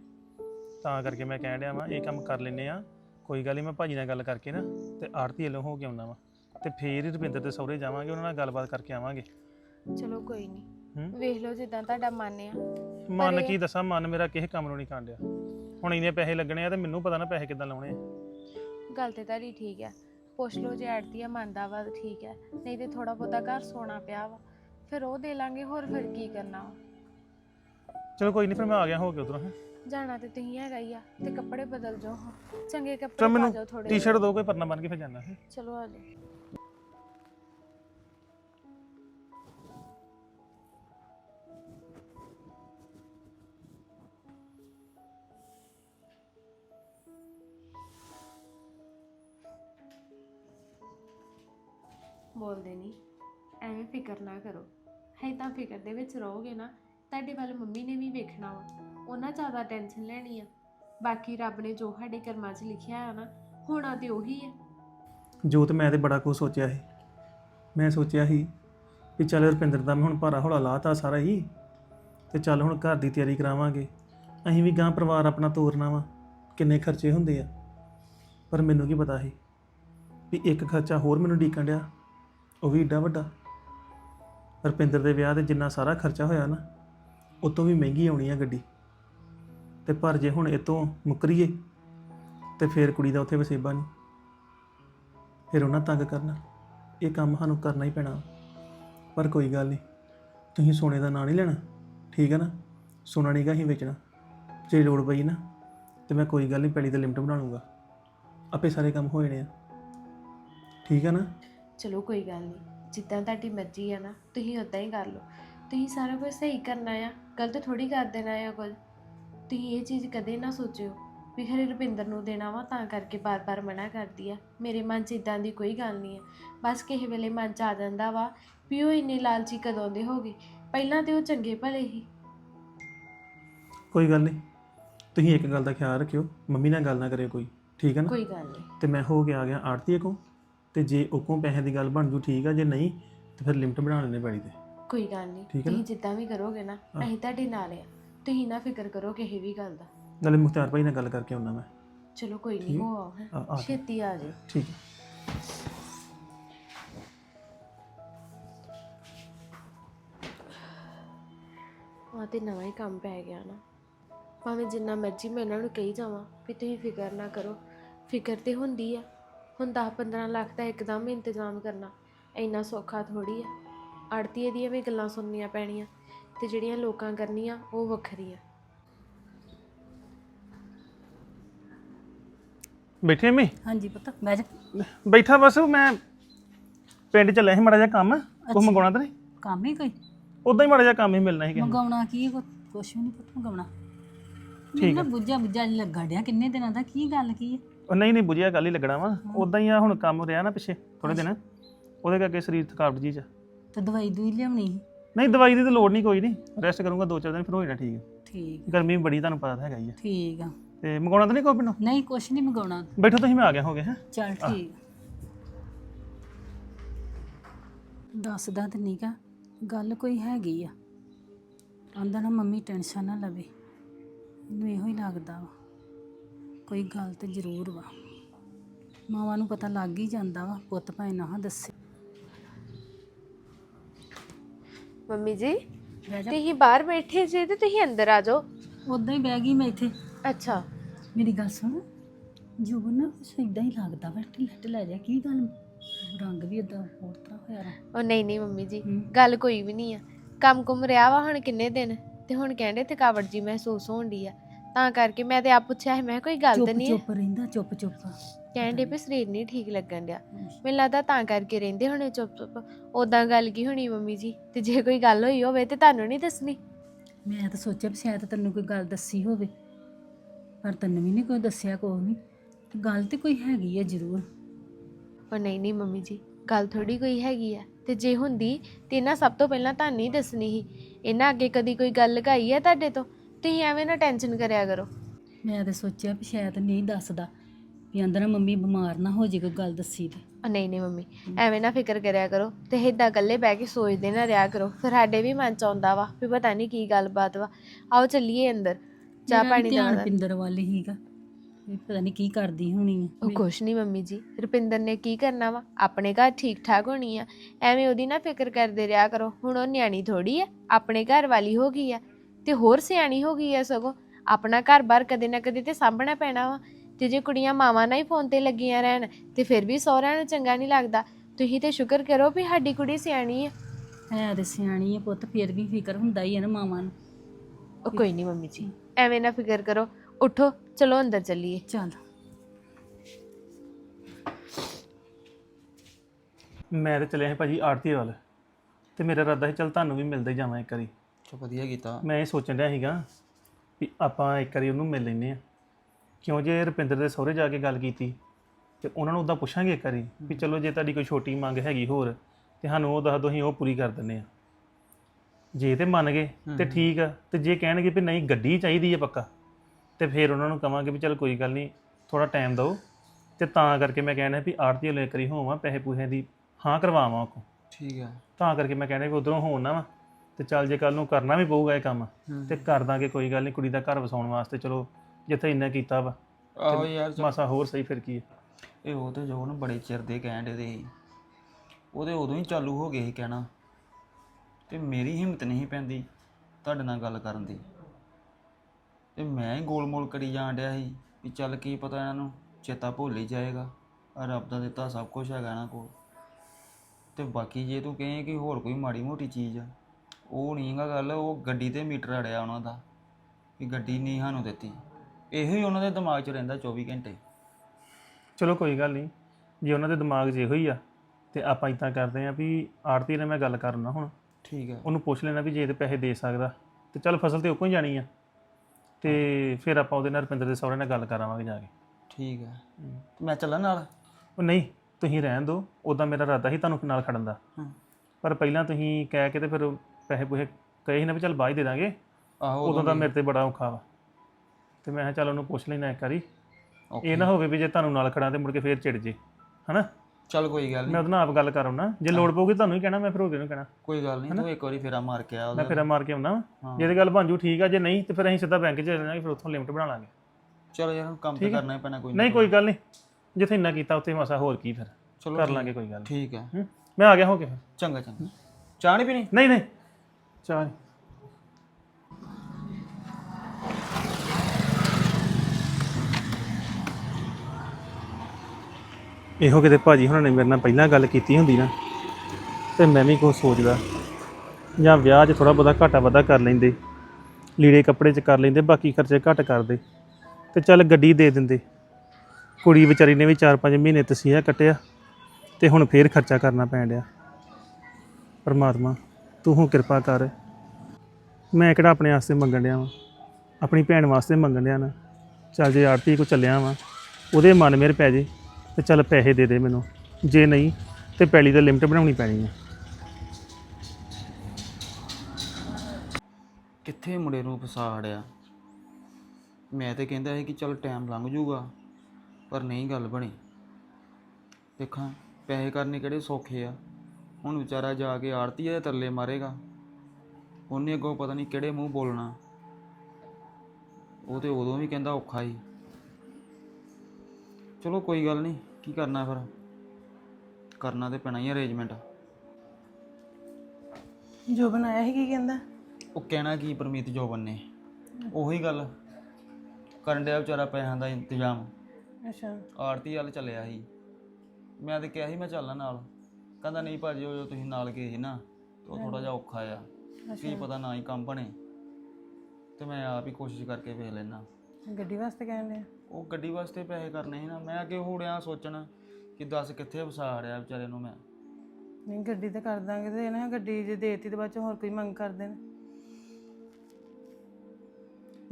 ਤਾਂ ਕਰਕੇ ਮੈਂ ਕਹਿਣ ਡਿਆ ਵਾਂ, ਇਹ ਕੰਮ ਕਰ ਲੈਨੇ ਆ। ਕੋਈ ਗੱਲ ਨਹੀਂ ਮੈਂ ਭਾਜੀ ਨਾਲ ਗੱਲ ਕਰਕੇ ਨਾ, ਤੇ ਆਰਤੀ ਵੱਲੋਂ ਹੋ ਕੇ ਆਉਣਾ ਵਾ। ਤੇ ਫੇਰ ਹੀ ਰੁਪਿੰਦਰ ਦੇ ਸਹੁਰੇ ਜਾਵਾਂਗੇ, ਉਹਨਾਂ ਨਾਲ ਗੱਲਬਾਤ ਕਰਕੇ ਆਵਾਂਗੇ। ਚਲੋ ਕੋਈ ਨਹੀਂ ਹੂੰ। ਵੇਖ ਲਓ ਜਿੱਦਾਂ ਤੁਹਾਡਾ ਮਨ ਆ। ਮਨ ਕੀ ਦੱਸਾਂ ਮਨ ਮੇਰਾ ਕਿਸੇ ਕੰਮ ਨੂੰ ਨਹੀਂ ਕਾਂਡਿਆ। ਹੁਣ ਇੰਨੇ ਪੈਸੇ ਲੱਗਣੇ ਆ ਤੇ ਮੈਨੂੰ ਪਤਾ ਨਾ ਪੈਸੇ ਕਿੱਦਾਂ ਲਾਉਣੇ ਆ। ਗੱਲ ਤੇ ਤੁਹਾਡੀ ਠੀਕ ਹੈ ਪੁੱਛ ਲਓ ਜੇ ਆੜਤੀਆ ਮੰਨਦਾ ਵਾ ਤਾਂ ਠੀਕ ਹੈ ਨਹੀਂ ਤੇ ਥੋੜਾ ਬਹੁਤਾ ਘਰ ਸੋਨਾ ਪਿਆ ਵਾ। ਫਿਰ ਉਹ ਦੇ ਲਾਂਗੇ ਹੋਰ ਫਿਰ ਕੀ ਕਰਨਾ ਵਾ? ਚਲੋ ਕੋਈ ਨਹੀਂ ਫਿਰ ਮੈਂ ਆ ਗਿਆ ਹੋ ਕੇ ਉਧਰੋਂ ਜਾਣਾ ਤੇ ਤੁਸੀਂ ਹੈਗਾ ਹੀ ਆ ਤੇ ਕੱਪੜੇ ਬਦਲ ਜਾਓ ਹਾਂ ਚੰਗੇ ਕੱਪੜੇ ਪਾ ਮੈਨੂੰ ਜਾਓ ਥੋੜੇ ਟੀ-ਸ਼ਰਟ ਦੋ ਕੋਈ ਪਰਨਾ ਬਣ ਕੇ ਫਿਰ ਜਾਣਾ ਚਲੋ ਆ ਜਾਓ। ਬੋਲਦੇ ਨਹੀਂ। ਐਵੇਂ ਫਿਕਰ ਨਾ ਕਰੋ। ਹੈ ਤਾਂ ਫਿਕਰ ਦੇ ਵਿੱਚ ਰਹੋਗੇ ਨਾ, ਤੁਹਾਡੇ ਵੱਲ ਮੰਮੀ ਨੇ ਵੀ ਵੇਖਣਾ ਵਾ। ਉਹਨਾਂ ਜ਼ਿਆਦਾ ਟੈਨਸ਼ਨ ਲੈਣੀ ਆ। ਬਾਕੀ ਰੱਬ ਨੇ ਜੋ ਸਾਡੇ ਕਰਮਾਂ 'ਚ ਲਿਖਿਆ ਆ ਨਾ, ਹੋਣਾ ਤੇ ਉਹੀ ਹੈ ਜੋਤ, ਮੈਂ ਤੇ ਬੜਾ ਕੁਝ ਸੋਚਿਆ ਸੀ। ਮੈਂ ਸੋਚਿਆ ਸੀ ਵੀ ਚੱਲ ਰੁਪਿੰਦਰ ਦਾ ਮੈਂ ਹੁਣ ਭਾਰਾ ਹੌਲਾ ਲਾਤਾ ਸਾਰਾ ਹੀ, ਤੇ ਚੱਲ ਹੁਣ ਘਰ ਦੀ ਤਿਆਰੀ ਕਰਾਵਾਂਗੇ। ਅਸੀਂ ਵੀ ਗਾਂ ਪਰਿਵਾਰ ਆਪਣਾ ਤੋਰਨਾ ਵਾ, ਕਿੰਨੇ ਖਰਚੇ ਹੁੰਦੇ ਆ। ਪਰ ਮੈਨੂੰ ਕੀ ਪਤਾ ਸੀ ਵੀ ਇੱਕ ਖਰਚਾ ਹੋਰ ਮੈਨੂੰ ਡੀਕਣ ਡਿਆ। ਉਹ ਵੀ ਏਡਾ ਵੱਡਾ। ਰੁਪਿੰਦਰ ਦੇ ਵਿਆਹ ਤੇ ਜਿੰਨਾ ਸਾਰਾ ਖਰਚਾ ਹੋਇਆ ਨਾ ਉਹ ਤੋਂ ਵੀ ਮਹਿੰਗੀ ਆਉਣੀ ਆ ਗੱਡੀ। ਤੇ ਪਰ ਜੇ ਹੁਣ ਇਹ ਤੋਂ ਮੁੱਕਰੀਏ, ਤੇ ਫੇਰ ਕੁੜੀ ਦਾ ਉੱਥੇ ਵਸੇਬਾ ਨਹੀਂ। ਫਿਰ ਉਹਨਾਂ ਤੰਗ ਕਰਨਾ। ਇਹ ਕੰਮ ਸਾਨੂੰ ਕਰਨਾ ਹੀ ਪੈਣਾ। ਪਰ ਕੋਈ ਗੱਲ ਨਹੀਂ। ਤੁਸੀਂ ਸੋਨੇ ਦਾ ਨਾਂ ਨਹੀਂ ਲੈਣਾ। ਠੀਕ ਹੈ ਨਾ? ਸੋਨਾ ਨਹੀਂਗਾ ਹੀ ਵੇਚਣਾ। ਜੇ ਲੋੜ ਪਈ ਨਾ, ਤੇ ਮੈਂ ਕੋਈ ਗੱਲ ਨਹੀਂ, ਪੈਲੀ ਤੇ ਲਿਮਟ ਬਣਾ ਲੂੰਗਾ। ਆਪੇ ਸਾਰੇ ਕੰਮ ਹੋ ਜਾਣੇ ਆ। ਠੀਕ ਹੈ ਨਾ? ਚਲੋ ਕੋਈ ਗੱਲ ਨਹੀਂ ਜਿੱਦਾਂ ਤੁਹਾਡੀ ਮਰਜ਼ੀ ਆ ਨਾ ਤੁਸੀਂ ਉਦਾਂ ਹੀ ਕਰ ਲਓ। ਤੁਸੀਂ ਸਾਰਾ ਕੁਝ ਸਹੀ ਕਰਨਾ ਆ ਗਲਤ ਥੋੜੀ ਕਰ ਦੇਣਾ ਆ ਕੁਝ। ਤੁਸੀਂ ਇਹ ਚੀਜ਼ ਕਦੇ ਨਾ ਸੋਚਿਓ ਵੀ ਖਰੇ ਰੁਪਿੰਦਰ ਨੂੰ ਦੇਣਾ ਵਾ ਤਾਂ ਕਰਕੇ ਬਾਰ-ਬਾਰ ਮਨਾ ਕਰਦੀ ਆ। ਮੇਰੇ ਮਨ 'ਚ ਇਦਾਂ ਦੀ ਕੋਈ ਗੱਲ ਨਹੀਂ ਆ। ਬਸ ਕਿਸੇ ਵੇਲੇ ਮਨ 'ਚ ਆ ਜਾਂਦਾ ਵਾ ਵੀ ਉਹ ਇੰਨੇ ਲਾਲਚੀ ਕਦੋਂ ਦੇ ਹੋ ਗਏ। ਪਹਿਲਾਂ ਤੇ ਉਹ ਚੰਗੇ ਭਲੇ ਸੀ। ਕੋਈ ਗੱਲ ਨਹੀਂ ਤੁਸੀਂ ਇੱਕ ਗੱਲ ਦਾ ਖਿਆਲ ਰੱਖਿਓ ਮੰਮੀ ਨਾਲ ਗੱਲ ਨਾ ਕਰਿਓ ਕੋਈ ਠੀਕ ਹੈ ਨਾ? ਕੋਈ ਗੱਲ ਨਹੀਂ। ਤੇ ਮੈਂ ਹੋ ਕੇ ਆ ਗਿਆ ਆੜਤੀਏ ਕੋ ਤੇ ਜੇ ਉਹ ਕੋਲ ਪੈਸੇ ਦੀ ਗੱਲ ਬਣ ਜੂ ਠੀਕ ਆ ਜੇ ਨਹੀਂ ਤੇ ਫਿਰ ਲਿਮਟ ਬਣਾ ਲੈਣੇ ਪੈਲੀ ਤੇ ਕੋਈ ਗੱਲ ਨਹੀਂ ਠੀਕ ਹੈ ਨਾ? ਤੁਸੀਂ ਜਿੱਦਾਂ ਵੀ ਕਰੋਗੇ ਨਾ। ਅਸੀਂ ਤੁਹਾਡੇ ਨਾਲ ਆ ਤੁਸੀਂ ਨਾ ਫਿਕਰ ਕਰੋ ਕਿਸੇ ਵੀ ਗੱਲ ਦਾ ਨਾਲੇ ਮੁਖਤਾਰ ਭਾਈ ਨਾਲ ਗੱਲ ਕਰਕੇ ਆਉਣਾ ਮੈਂ ਚਲੋ ਕੋਈ ਨਹੀਂ। ਹੋ ਆਓ ਹੈਂ। ਆ- ਆ ਜਾਓ। ਛੇਤੀ ਆ ਜਾਓ ਠੀਕ ਹੈ ਆ ਤੇ ਨਵਾਂ ਹੀ ਕੰਮ ਪੈ ਗਿਆ ਨਾ ਭਾਵੇਂ ਜਿੰਨਾ ਮਰਜ਼ੀ ਮੈਂ ਇਹਨਾਂ ਨੂੰ ਕਹੀ ਜਾਵਾਂ ਵੀ ਤੁਸੀਂ ਫਿਕਰ ਨਾ ਕਰੋ ਫਿਕਰ ਤੇ ਹੁੰਦੀ ਆ ਹੁਣ 10-15 ਲੱਖ ਦਾ ਇੱਕਦਮ ਇੰਤਜ਼ਾਮ ਕਰਨਾ ਇੰਨਾ ਸੌਖਾ ਥੋੜੀ ਆ। ਆੜਤੀਏ ਦੀਆਂ ਵੀ ਗੱਲਾਂ ਸੁਣਨੀਆਂ ਪੈਣੀਆਂ ਤੇ ਜਿਹੜੀਆਂ ਲੋਕਾਂ ਕਰਨੀਆਂ ਉਹ ਵੱਖਰੀਆਂ। ਬੈਠੇ ਮੈਂ? ਹਾਂਜੀ ਪੁੱਤ ਬਹਿ ਜਾ। ਬੈਠਾ ਬਸ ਮੈਂ ਪਿੰਡ ਚੱਲਿਆ ਸੀ ਮਾੜਾ ਜਿਹਾ ਕੰਮ। ਉਹ ਮੰਗਾਉਣਾ ਤਾਂ ਨਹੀਂ? ਕੰਮ ਹੀ ਕੋਈ? ਉਦਾਂ ਹੀ ਮਾੜਾ ਜਿਹਾ ਕੰਮ ਹੀ ਮਿਲਣਾ ਸੀ ਕਿਸੇ ਨੂੰ। ਮੰਗਾਉਣਾ ਕੀ ਹੈ? ਕੁ- ਕੁਛ ਵੀ ਨਹੀਂ ਪੁੱਤ ਮੰਗਾਉਣਾ। ਠੀਕ ਠੀਕ ਨਾ ਬੁੱਝਾ ਬੁੱਝਾ ਜਿਹਾ ਲੱਗਾ ਡਿਆ ਕਿੰਨੇ ਦਿਨਾਂ ਦਾ ਕੀ ਗੱਲ ਕੀ ਹੈ ਉਹ ਨਹੀਂ ਨਹੀਂ ਬੁਝਿਆ ਗੱਲ ਹੀ ਲੱਗਣਾ ਵਾ। ਉਦਾਂ ਹੀ ਆ ਹੁਣ ਕੰਮ ਰਿਹਾ ਨਾ ਪਿੱਛੇ ਥੋੜੇ ਦਿਨ। ਉਹਦੇ ਕਰਕੇ ਸਰੀਰ ਥਕਾਵਟ ਜੀ ਚ। ਤੇ ਦਵਾਈ ਦੂਈ ਲਿਆਉਣੀ ਸੀ? ਨਹੀਂ ਦਵਾਈ ਦੀ ਤਾਂ ਲੋੜ ਨਹੀਂ ਕੋਈ ਨਹੀਂ। ਰੈਸਟ ਕਰੂੰਗਾ ਦੋ ਚਾਰ ਦਿਨ ਫਿਰ ਹੋ ਜਾਣਾ ਠੀਕ। ਠੀਕ। ਗਰਮੀ ਬੜੀ ਤੁਹਾਨੂੰ ਪਤਾ ਤਾਂ ਹੈਗਾ ਹੀ ਆ। ਠੀਕ ਆ। ਤੇ ਮੰਗਾਉਣਾ ਤਾਂ ਨਹੀਂ ਕੋਈ ਪਿੰਡੋਂ? ਨਹੀਂ ਕੁਛ ਨਹੀਂ ਮੰਗਾਉਣਾ। ਬੈਠੋ ਤੁਸੀਂ ਮੈਂ ਆ ਗਿਆ ਹੋ ਗਿਆ ਹੈ? ਚੱਲ ਠੀਕ। ਦੱਸਦਾ ਤੇ ਨੀਗਾ ਗੱਲ ਕੋਈ ਹੈਗੀ ਆ। ਆਂਦਾ ਨਾ ਮੰਮੀ ਟੈਨਸ਼ਨ ਨਾ ਲਵੇ। ਮੈਨੂੰ ਇਹੋ ਹੀ ਲੱਗਦਾ ਵਾ। ਕੋਈ ਗੱਲ ਤੇ ਜ਼ਰੂਰ ਵਾ। ਮਾਵਾਂ ਨੂੰ ਪਤਾ ਲੱਗ ਹੀ ਜਾਂਦਾ ਵਾ ਪੁੱਤ ਭਾਵੇਂ ਨਾ ਦੱਸੇ। ਮੰਮੀ ਜੀ ਬਹਿ ਜਾ। ਤੁਸੀਂ ਬਾਹਰ ਬੈਠੇ ਜੇ ਤੇ ਤੁਸੀਂ ਅੰਦਰ ਆ ਜਾਓ। ਉਦਾਂ ਹੀ ਬਹਿ ਗਈ ਮੈਂ ਇੱਥੇ। ਅੱਛਾ। ਮੇਰੀ ਗੱਲ ਸੁਣ। ਜੋਬਨ ਨਾ ਕੁਛ ਇਦਾਂ ਹੀ ਲੱਗਦਾ ਵਾ ਢਿੱਲਾ ਢਿੱਲਾ ਜਿਹਾ ਕੀ ਗੱਲ? ਰੰਗ ਵੀ ਇਦਾਂ ਹੋਰ ਤਰ੍ਹਾਂ ਹੋਇਆ ਵਾ। ਉਹ ਨਹੀਂ ਨਹੀਂ ਮੰਮੀ ਜੀ। ਗੱਲ ਕੋਈ ਵੀ ਨਹੀਂ ਆ। ਕੰਮ ਕੁਮ ਰਿਹਾ ਵਾ ਹੁਣ ਕਿੰਨੇ ਦਿਨ? ਤੇ ਹੁਣ ਕਹਿੰਦੇ ਥਕਾਵਟ ਜੀ ਮਹਿਸੂਸ ਹੋਣ ਡਈ ਆ। ਤਾਂ ਕਰਕੇ ਮੈਂ ਤੇ ਆਪ ਪੁੱਛਿਆ ਸੀ ਮੈਂ ਕਿਹਾ ਕੋਈ ਗੱਲ ਚੁੱਪ ਤਾਂ ਨਹੀਂ ਚੁੱਪ ਰਹਿੰਦਾ ਚੁੱਪ ਚੁੱਪ। ਕਹਿੰਦੇ ਵੀ ਸਰੀਰ ਨਹੀਂ ਠੀਕ ਲੱਗਣ ਡਿਆ। ਮੈਨੂੰ ਲੱਗਦਾ ਤਾਂ ਕਰਕੇ ਰਹਿੰਦੇ ਹੋਣੇ ਚੁੱਪ ਚੁੱਪ। ਉਦਾਂ ਗੱਲ ਕੀ ਹੋਣੀ ਮੰਮੀ ਜੀ? ਤੇ ਜੇ ਕੋਈ ਗੱਲ ਹੋਈ ਹੋਵੇ ਤੇ ਤੁਹਾਨੂੰ ਨਹੀਂ ਦੱਸਣੀ। ਮੈਂ ਤਾਂ ਸੋਚਿਆ ਵੀ ਸ਼ਾਇਦ ਤੈਨੂੰ ਕੋਈ ਗੱਲ ਦੱਸੀ ਹੋਵੇ। ਪਰ ਤੈਨੂੰ ਵੀ ਨਹੀਂ ਕੋਈ ਦੱਸਿਆ ਕੋਈ ਵੀ ਤੇ ਗੱਲ ਤੇ ਕੋਈ ਹੈਗੀ ਆ ਜ਼ਰੂਰ। ਉਹ ਨਹੀਂ ਨਹੀਂ ਮੰਮੀ ਜੀ ਗੱਲ ਥੋੜੀ ਕੋਈ ਹੈਗੀ ਆ। ਤੇ ਜੇ ਹੁੰਦੀ ਤੇ ਇਹਨਾਂ ਸਭ ਤੋਂ ਪਹਿਲਾਂ ਤੁਹਾਨੂੰ ਹੀ ਦੱਸਣੀ ਸੀ। ਇਹਨਾਂ ਅੱਗੇ ਕਦੀ ਕੋਈ ਗੱਲ ਲਗਾਈ ਆ ਤੁਹਾਡੇ ਤੋਂ? ਤੁਸੀਂ ਐਵੇਂ ਨਾ ਟੈਨਸ਼ਨ ਕਰਿਆ ਕਰੋ। ਮੈਂ ਤਾਂ ਸੋਚਿਆ ਵੀ ਸ਼ਾਇਦ ਨਹੀਂ ਦੱਸਦਾ ਵੀ ਅੰਦਰ ਨਾ ਮੰਮੀ ਬਿਮਾਰ ਨਾ ਹੋ ਜੇ ਕੋਈ ਗੱਲ ਦੱਸੀ ਤੇ। ਨਹੀਂ ਨਹੀਂ ਮੰਮੀ ਐਵੇਂ ਨਾ ਫਿਕਰ ਕਰਿਆ ਕਰੋ ਤੇ ਏਦਾਂ ਇਕੱਲੇ ਬਹਿ ਕੇ ਸੋਚਦੇ ਨਾ ਰਿਹਾ ਕਰੋ। ਫਿਰ ਸਾਡੇ ਵੀ ਮਨ ਚ ਆਉਂਦਾ ਵਾ ਵੀ ਪਤਾ ਨਹੀਂ ਕੀ ਗੱਲਬਾਤ ਵਾ। ਆਓ ਚੱਲੀਏ ਅੰਦਰ ਚਾਹ ਮੇਰਾ ਪਾਣੀ ਧਿਆਨ ਦਾ ਪਿੰਦਰ ਵੱਲ ਹੀਗਾ ਵੀ ਪਤਾ ਨਹੀਂ ਕੀ ਕਰਦੀ ਹੋਣੀ ਆ। ਉਹ ਕੁਛ ਨਹੀਂ ਮੰਮੀ ਜੀ ਰੁਪਿੰਦਰ ਨੇ ਕੀ ਕਰਨਾ ਵਾ? ਆਪਣੇ ਘਰ ਠੀਕ ਠਾਕ ਹੋਣੀ ਆ। ਐਵੇਂ ਉਹਦੀ ਨਾ ਫਿਕਰ ਕਰਦੇ ਰਿਹਾ ਕਰੋ। ਹੁਣ ਉਹ ਨਿਆਣੀ ਥੋੜੀ ਆ ਆਪਣੇ ਘਰ ਵਾਲੀ ਹੋ ਗਈ ਆ। ਤੇ ਹੋਰ ਸਿਆਣੀ ਹੋ ਗਈ ਆ ਸਗੋਂ। ਆਪਣਾ ਘਰ-ਬਾਰ ਕਦੇ ਨਾ ਕਦੇ ਤੇ ਸਾਂਭਣਾ ਪੈਣਾ ਵਾ। ਤੇ ਜੇ ਕੁੜੀਆਂ ਮਾਵਾਂ ਨਾਲ ਹੀ ਫੋਨ ਤੇ ਲੱਗੀਆਂ ਰਹਿਣ ਤੇ ਫਿਰ ਵੀ ਸਹੁਰਿਆਂ ਨੂੰ ਚੰਗਾ ਨਹੀਂ ਲੱਗਦਾ। ਤੁਸੀਂ ਤੇ ਸ਼ੁਕਰ ਕਰੋ ਵੀ ਸਾਡੀ ਕੁੜੀ ਸਿਆਣੀ ਆ ਹੈ ਤੇ ਸਿਆਣੀ ਆ ਪੁੱਤ ਫਿਰ ਵੀ ਫਿਕਰ ਹੁੰਦਾ ਹੀ ਆ ਨਾ ਮਾਵਾਂ ਨੂੰ। ਉਹ ਕੋਈ ਨਹੀਂ ਮੰਮੀ ਜੀ ਐਵੇਂ ਨਾ ਫਿਕਰ ਕਰੋ। ਉਠੋ ਚਲੋ ਅੰਦਰ ਚੱਲੀਏ। ਚੱਲ। ਮੈਂ ਤੇ ਚੱਲਿਆ ਸੀ ਭਾਜੀ ਆੜਤੀ ਵੱਲ। ਤੇ ਮੇਰਾ ਇਰਾਦਾ ਸੀ ਚੱਲ ਤੁਹਾਨੂੰ ਵੀ ਮਿਲਦਾ ਹੀ ਜਾਵਾਂ ਇੱਕ ਵਾਰੀ। ਚੋ ਵਧੀਆ ਕੀਤਾ। ਮੈਂ ਇਹ ਸੋਚਣ ਡਿਆ ਸੀਗਾ ਵੀ ਆਪਾਂ ਇੱਕ ਵਾਰੀ ਉਹਨੂੰ ਮਿਲ ਲੈਨੇ ਆ ਕਿਉਂ ਜੇ ਰੁਪਿੰਦਰ ਦੇ ਸਹੁਰੇ ਜਾ ਕੇ ਗੱਲ ਕੀਤੀ ਤੇ ਉਹਨਾਂ ਨੂੰ ਉਦਾਂ ਪੁੱਛਾਂਗੇ ਇੱਕ ਵਾਰੀ ਵੀ ਚਲੋ ਜੇ ਤੁਹਾਡੀ ਕੋਈ ਛੋਟੀ ਮੰਗ ਹੈਗੀ ਹੋਰ ਤੇ ਸਾਨੂੰ ਉਹ ਦੱਸ ਦੋ ਅਸੀਂ ਉਹ ਪੂਰੀ ਕਰ ਦਿੰਨੇ ਆ ਜੇ ਤੇ ਮੰਨ ਗਏ ਤੇ ਠੀਕ ਆ ਤੇ ਜੇ ਕਹਿਣਗੇ ਵੀ ਨਹੀਂ ਗੱਡੀ ਚਾਹੀਦੀ ਹੈ ਪੱਕਾ ਤੇ ਫਿਰ ਉਹਨਾਂ ਨੂੰ ਕਵਾਂਗੇ ਵੀ ਚਲ ਕੋਈ ਗੱਲ ਨਹੀਂ ਥੋੜਾ ਟਾਈਮ ਦਿਓ। ਤੇ ਤਾਂ ਕਰਕੇ ਮੈਂ ਕਹਿਣਾ ਵੀ ਆੜਤੀ ਲੈ ਕਰੀ ਹੋਵਾਂ ਪੈਸੇ ਪੂਸੇ ਦੀ ਹਾਂ ਕਰਵਾਵਾਂ ਉਹ ਠੀਕ ਆ। ਤਾਂ ਕਰਕੇ ਮੈਂ ਕਹਿਣਾ ਵੀ ਉਧਰੋਂ ਹੋਣ ਵਾ। ਤੇ ਚੱਲ ਜੇ ਕੱਲ ਨੂੰ ਕਰਨਾ ਵੀ ਪਊਗਾ ਇਹ ਕੰਮ ਤੇ ਕਰ ਦਾਂਗੇ ਕੋਈ ਗੱਲ ਨਹੀਂ ਕੁੜੀ ਦਾ ਘਰ ਵਸਾਉਣ ਵਾਸਤੇ ਚਲੋ ਜਿੱਥੇ ਇੰਨਾ ਕੀਤਾ ਵਾ ਆਹੋ ਯਾਰ ਮਾਸਾ ਹੋਰ ਸਹੀ ਫਿਰ ਕੀ ਹੈ? ਇਹ ਉਹ ਤੇ ਜੋ ਨਾ ਬੜੇ ਚਿਰ ਦੇ ਕਹਿਣ ਦੇ ਸੀ ਉਹਦੇ ਉਦੋਂ ਹੀ ਚਾਲੂ ਹੋ ਗਏ ਸੀ ਕਹਿਣਾ ਤੇ ਮੇਰੀ ਹਿੰਮਤ ਨਹੀਂ ਪੈਂਦੀ ਤੁਹਾਡੇ ਨਾਲ ਗੱਲ ਕਰਨ ਦੀ। ਤੇ ਮੈਂ ਹੀ ਗੋਲਮੋਲ ਕਰੀ ਜਾਣ ਡਿਆ ਸੀ ਵੀ ਚੱਲ ਕੀ ਪਤਾ ਇਹਨਾਂ ਨੂੰ ਚੇਤਾ ਭੁੱਲ ਹੀ ਜਾਏਗਾ ਆਹ ਰੱਬ ਦਾ ਦਿੱਤਾ ਸਭ ਕੁਝ ਹੈਗਾ ਇਹਨਾਂ ਕੋਲ। ਤੇ ਬਾਕੀ ਜੇ ਤੂੰ ਕਹੇ ਕਿ ਹੋਰ ਕੋਈ ਮਾੜੀ ਮੋਟੀ ਚੀਜ਼ ਆ ਉਹ ਨਹੀਂ ਗਾ ਗੱਲ ਉਹ ਗੱਡੀ ਤੇ ਮੀਟਰ ਅੜਿਆ ਉਹਨਾਂ ਦਾ ਵੀ ਗੱਡੀ ਨਹੀਂ ਸਾਨੂੰ ਦਿੱਤੀ। ਇਹੋ ਹੀ ਉਹਨਾਂ ਦੇ ਦਿਮਾਗ 'ਚ ਰਹਿੰਦਾ 24 ਘੰਟੇ। ਚਲੋ ਕੋਈ ਗੱਲ ਨਹੀਂ ਜੇ ਉਹਨਾਂ ਦੇ ਦਿਮਾਗ 'ਚ ਇਹੋ ਹੀ ਆ ਤੇ ਆਪਾਂ ਇਦਾਂ ਕਰਦੇ ਆਂ ਵੀ ਆੜਤੀ ਨਾਲ ਮੈਂ ਗੱਲ ਕਰਨਾ ਹੁਣ। ਠੀਕ ਹੈ। ਉਹਨੂੰ ਪੁੱਛ ਲੈਣਾ ਵੀ ਜੇ ਤੇ ਪੈਸੇ ਦੇ ਸਕਦਾ ਤੇ ਚੱਲ ਫਸਲ ਤੇ ਉੱਕੋ ਹੀ ਜਾਣੀ ਆ। ਤੇ ਫਿਰ ਆਪਾਂ ਉਹਦੇ ਨਾਲ ਰੁਪਿੰਦਰ ਦੇ ਸਹੁਰੇ ਨਾਲ ਗੱਲ ਕਰਾਵਾਂਗੇ ਜਾ ਕੇ। ਠੀਕ ਹੈ। ਮੈਂ ਚੱਲਾਂ ਨਾਲ? ਉਹ ਨਹੀਂ ਤੁਸੀਂ ਰਹਿਣ ਦਿਓ ਉਦਾਂ ਮੇਰਾ ਇਰਾਦਾ ਸੀ ਤੁਹਾਨੂੰ ਨਾਲ ਖੜਨ ਦਾ। ਪਰ ਪਹਿਲਾਂ ਤੁਸੀਂ ਕਹਿ ਕੇ ਤੇ ਫਿਰ ਪੈਸੇ ਪੂਸੇ ਕਹੇ ਸੀ ਨਾ ਵੀ ਚੱਲ ਬਾਅਦ 'ਚ ਦੇ ਦਾਂਗੇ। ਆਹੋ ਉਦੋਂ ਦਾ। ਮੇਰੇ ਤੇ ਬੜਾ ਔਖਾ ਵਾ। ਤੇ ਮੈਂ ਕਿਹਾ ਚੱਲ ਉਹਨੂੰ ਪੁੱਛ ਲੈਣਾ ਇੱਕ ਵਾਰੀ। ਇਹ ਨਾ ਹੋਵੇ ਵੀ ਜੇ ਤੁਹਾਨੂੰ ਨਾਲ ਖੜਾ ਤੇ ਮੁੜ ਕੇ ਫੇਰ ਚਿੜ ਜੇ ਹਨਾ? ਚੱਲ ਕੋਈ ਗੱਲ ਮੈਂ ਨਹੀਂ ਉਹਦੇ ਨਾਲ ਆਪ ਗੱਲ ਕਰਾਉਣਾ ਜੇ ਲੋੜ ਪਊਗੀ ਤੁਹਾਨੂੰ ਹੀ ਕਹਿਣਾ ਮੈਂ ਫਿਰ ਉਹਦੇ ਨੂੰ ਕਹਿਣਾ। ਕੋਈ ਗੱਲ ਨਹੀਂ ਤੂੰ ਇੱਕ ਵਾਰੀ ਫੇਰਾ ਮਾਰ ਕੇ ਆ ਮੈਂ ਫੇਰਾ ਮਾਰ ਕੇ ਆਉਣਾ ਹਾਂ। ਜੇ ਤੇ ਗੱਲ ਬਣ ਜੂ ਠੀਕ ਆ ਜੇ ਨਹੀਂ ਤੇ ਫਿਰ ਅਸੀਂ ਸਿੱਧਾ ਬੈਂਕ 'ਚ ਚਲੇ ਜਾਵਾਂਗੇ ਫਿਰ ਉੱਥੋਂ ਲਿਮਟ ਬਣਾ ਲਾਂਗੇ। ਚਲੋ ਯਾਰ ਹੁਣ ਕੰਮ ਤੇ ਕਰਨਾ ਹੀ ਪੈਣਾ ਕੋਈ ਨਹੀਂ ਕੋਈ ਗੱਲ ਨਹੀਂ ਜਿੱਥੇ ਇੰਨਾ ਕੀਤਾ ਉੱਥੇ ਮਸਾ ਹੋਰ ਕੀ ਫਿਰ। ਚਲੋ ਕਰ ਲਾਂਗੇ ਕੋਈ ਗੱਲ ਨਹੀਂ ਠੀਕ ਹੈ ਹੂੰ? ਮੈਂ ਆ ਗਿਆ ਹੋ ਕੇ ਫਿਰ। ਚੰਗਾ ਚੰਗਾ। ਚਾਹ ਨਹੀਂ ਪੀਣੀ? ਨਹੀਂ ਨਹੀਂ। ਚਾਹ ਇਹੋ ਕਿਤੇ ਭਾਜੀ ਹੁਣਾਂ ਨੇ ਮੇਰੇ ਨਾਲ ਪਹਿਲਾਂ ਗੱਲ ਕੀਤੀ ਹੁੰਦੀ ਨਾ, ਤੇ ਮੈਂ ਵੀ ਕੁਛ ਸੋਚਦਾ। ਜਾਂ ਵਿਆਹ 'ਚ ਥੋੜਾ ਬਹੁਤਾ ਘਾਟਾ ਵਾਧਾ ਕਰ ਲੈਂਦੇ, ਲੀੜੇ ਕੱਪੜੇ 'ਚ ਕਰ ਲੈਂਦੇ, ਬਾਕੀ ਖਰਚੇ ਘੱਟ ਕਰਦੇ, ਤੇ ਚੱਲ ਗੱਡੀ ਦੇ ਦਿੰਦੇ। ਕੁੜੀ ਵਿਚਾਰੀ ਨੇ ਵੀ 4-5 ਮਹੀਨੇ ਤਸੀਹਾ ਕੱਟਿਆ, ਤੇ ਹੁਣ ਫੇਰ ਖਰਚਾ ਕਰਨਾ ਪੈਣ ਡਿਆ। ਪਰਮਾਤਮਾ ਤੂੰ ਹੋ ਕਿਰਪਾ ਕਰ। ਮੈਂ ਕਿਹੜਾ ਆਪਣੇ ਵਾਸਤੇ ਮੰਗਣ ਡਿਆ ਵਾਂ? ਆਪਣੀ ਭੈਣ ਵਾਸਤੇ ਮੰਗਣ ਡਿਆ ਨਾ। ਚੱਲ ਜੇ ਆਰਤੀ ਕੋ ਚੱਲਿਆ ਵਾਂ, ਉਹਦੇ ਮਨ ਮੇਰ ਪੈ ਜੇ, ਤੇ ਚੱਲ ਪੈਸੇ ਦੇ ਦੇ ਮੈਨੂੰ। ਜੇ ਨਹੀਂ, ਤੇ ਪੈਲੀ ਦਾ ਲਿਮਟ ਬਣਾਉਣੀ ਪੈਣੀ ਆ। ਕਿੱਥੇ ਮੁੰਡੇ ਨੂੰ ਫਸਾ ਹੜਿਆ? ਮੈਂ ਤੇ ਕਹਿੰਦਾ ਸੀ ਕਿ ਚੱਲ ਟਾਈਮ ਲੰਘ ਜੂਗਾ, ਪਰ ਨਹੀਂ ਗੱਲ ਬਣੀ। ਦੇਖਾਂ, ਪੈਸੇ ਕਰਨੇ ਕਿਹੜੇ ਸੌਖੇ ਆ। ਹੁਣ ਵਿਚਾਰਾ ਜਾ ਕੇ ਆੜਤੀ ਦੇ ਤਰਲੇ ਮਾਰੇਗਾ। ਉਹਨੇ ਅੱਗੋਂ ਪਤਾ ਨਹੀਂ ਕਿਹੜੇ ਮੂੰਹ ਬੋਲਣਾ। ਉਹ ਤੇ ਉਦੋਂ ਵੀ ਕਹਿੰਦਾ ਔਖਾ ਹੀ ਚਲੋ ਕੋਈ ਗੱਲ ਨਹੀਂ ਕੀ ਕਰਨਾ ਫਿਰ? ਕਰਨਾ ਤੇ ਪੈਣਾ ਹੀ ਅਰੇਂਜਮੈਂਟ ਜੋ ਬਣਾਇਆ ਸੀ ਕੀ ਕਹਿੰਦਾ? ਉਹ ਕਹਿਣਾ ਕੀ ਪਰਮੀਤ ਜੋਬਨ ਨੇ। ਉਹੀ ਗੱਲ। ਕਰਨ ਡਿਆ ਵਿਚਾਰਾ ਪੈਸਿਆਂ ਦਾ ਇੰਤਜ਼ਾਮ। ਅੱਛਾ। ਆਰਤੀ ਵੱਲ ਚੱਲਿਆ ਸੀ। ਮੈਂ ਤੇ ਕਿਹਾ ਸੀ ਮੈਂ ਚੱਲਣਾ ਨਾਲ। ਕਹਿੰਦਾ ਨਹੀਂ ਭਾਜੀ ਉਹ ਜੋ ਤੁਸੀਂ ਨਾਲ ਗਏ ਸੀ ਨਾ ਤੇ ਉਹ ਥੋੜਾ ਜਿਹਾ ਔਖਾ ਆ। ਕੀ ਪਤਾ ਨਾ ਹੀ ਕੰਮ ਬਣੇ। ਤੇ ਮੈਂ ਆਪ ਹੀ ਕੋਸ਼ਿਸ਼ ਕਰਕੇ ਵੇਖ ਲੈਣਾ ਗੱਡੀ ਵਾਸਤੇ ਕਹਿਣ ਡਿਆ ਉਹ ਗੱਡੀ ਵਾਸਤੇ ਪੈਸੇ ਕਰਨੇ ਸੀ ਨਾ। ਮੈਂ ਅੱਗੇ ਹੋੜਿਆ ਸੋਚਣ ਕਿ ਦੱਸ ਕਿੱਥੇ ਵਸਾ ਰਿਹਾ ਵਿਚਾਰੇ ਨੂੰ ਮੈਂ। ਨਹੀਂ ਗੱਡੀ ਤੇ ਕਰ ਦਾਂਗੇ ਤੇ ਨਾ ਗੱਡੀ ਜੇ ਦੇਤੀ ਤੇ ਬਾਅਦ ਚ ਹੋਰ ਕੋਈ ਮੰਗ ਕਰ ਦੇਣ।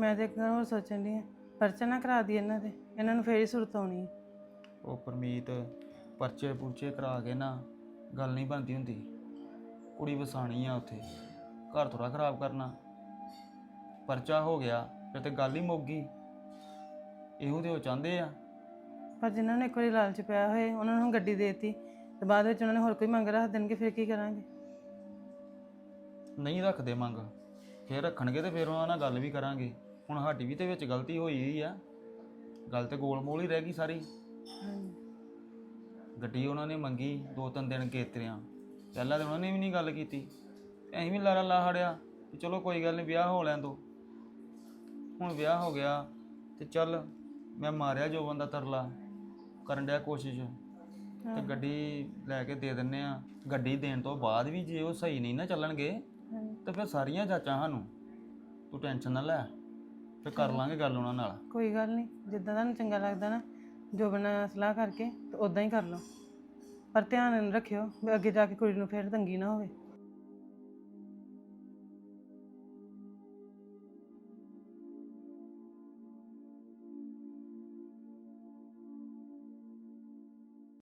ਮੈਂ ਤੇ ਇੱਕ ਗੱਲ ਹੋਰ ਸੋਚਣ ਦੀ ਆ। ਪਰਚਾ ਨਾ ਕਰਾ ਦੀ ਇਹਨਾਂ ਤੇ ਇਹਨਾਂ ਨੂੰ ਫੇਰ ਹੀ ਸੁਰਤ ਆਉਣੀ ਹੈ। ਉਹ ਪਰਮੀਤ ਪਰਚੇ ਪੁਰਚੇ ਕਰਾ ਕੇ ਨਾ ਗੱਲ ਨਹੀਂ ਬਣਦੀ ਹੁੰਦੀ। ਕੁੜੀ ਵਸਾਣੀ ਆ ਉੱਥੇ। ਘਰ ਥੋੜਾ ਖਰਾਬ ਕਰਨਾ। ਪਰਚਾ ਹੋ ਗਿਆ ਫਿਰ ਤੇ ਗੱਲ ਹੀ ਮੁੱਕ ਗਈ। ਇਹੋ ਤੇ ਉਹ ਚਾਹੁੰਦੇ ਆ। ਪਰ ਜਿਨ੍ਹਾਂ ਨੇ ਇੱਕ ਵਾਰੀ ਲਾਲਚ ਪਿਆ ਹੋਏ ਉਹਨਾਂ ਨੂੰ ਗੱਡੀ ਦੇਤੀ। ਤੇ ਬਾਅਦ ਵਿੱਚ ਉਹਨਾਂ ਨੇ ਹੋਰ ਕੋਈ ਮੰਗ ਰੱਖ ਦੇਣਗੇ ਫਿਰ ਕੀ ਕਰਾਂਗੇ? ਨਹੀਂ ਰੱਖਦੇ ਮੰਗ। ਫਿਰ ਰੱਖਣਗੇ ਤੇ ਫਿਰ ਉਹਨਾਂ ਨਾਲ ਗੱਲ ਵੀ ਕਰਾਂਗੇ। ਹੁਣ ਸਾਡੀ ਵੀ ਤੇ ਵਿੱਚ ਗਲਤੀ ਹੋਈ ਹੋਈ ਆ। ਗੱਲ ਤੇ ਗੋਲਮੋਲ ਹੀ ਰਹਿ ਗਈ ਸਾਰੀ। ਗੱਡੀ ਉਹਨਾਂ ਨੇ ਮੰਗੀ ਦੋ ਤਿੰਨ ਦਿਨ ਕੇਤਰਿਆਂ। ਪਹਿਲਾਂ ਤੇ ਉਹਨਾਂ ਨੇ ਵੀ ਨਹੀਂ ਗੱਲ ਕੀਤੀ। ਅਸੀਂ ਵੀ ਲਾਰਾ ਲਾ ਹੜਿਆ ਕਿ ਚਲੋ ਕੋਈ ਗੱਲ ਨਹੀਂ ਵਿਆਹ ਹੋ ਲੈਣ ਦੋ। ਹੁਣ ਵਿਆਹ ਹੋ ਗਿਆ ਤੇ ਚੱਲ ਮੈਂ ਮਾਰਿਆ ਜੋ ਬੰਦਾ ਤਰਲਾ ਕਰਨ ਡਿਆ ਕੋਸ਼ਿਸ਼। ਤੇ ਗੱਡੀ ਲੈ ਕੇ ਦੇ ਦਿੰਨੇ ਆ। ਗੱਡੀ ਦੇਣ ਤੋਂ ਬਾਅਦ ਵੀ ਜੇ ਉਹ ਸਹੀ ਨਹੀਂ ਨਾ ਚੱਲਣਗੇ ਤੇ ਫਿਰ ਸਾਰੀਆਂ ਜਾਚਾਂ ਸਾਨੂੰ। ਤੂੰ ਟੈਨਸ਼ਨ ਨਾ ਲੈ ਫਿਰ ਕਰ ਲਾਂਗੇ ਗੱਲ ਉਹਨਾਂ ਨਾਲ। ਕੋਈ ਗੱਲ ਨਹੀਂ ਜਿੱਦਾਂ ਤੁਹਾਨੂੰ ਚੰਗਾ ਲੱਗਦਾ ਨਾ ਜੋ ਬਣਾ ਸਲਾਹ ਕਰਕੇ ਤੇ ਉਦਾਂ ਹੀ ਕਰ ਲਓ। ਪਰ ਧਿਆਨ ਰੱਖਿਓ ਵੀ ਅੱਗੇ ਜਾ ਕੇ ਕੁੜੀ ਨੂੰ ਫੇਰ ਤੰਗੀ ਨਾ ਹੋਵੇ।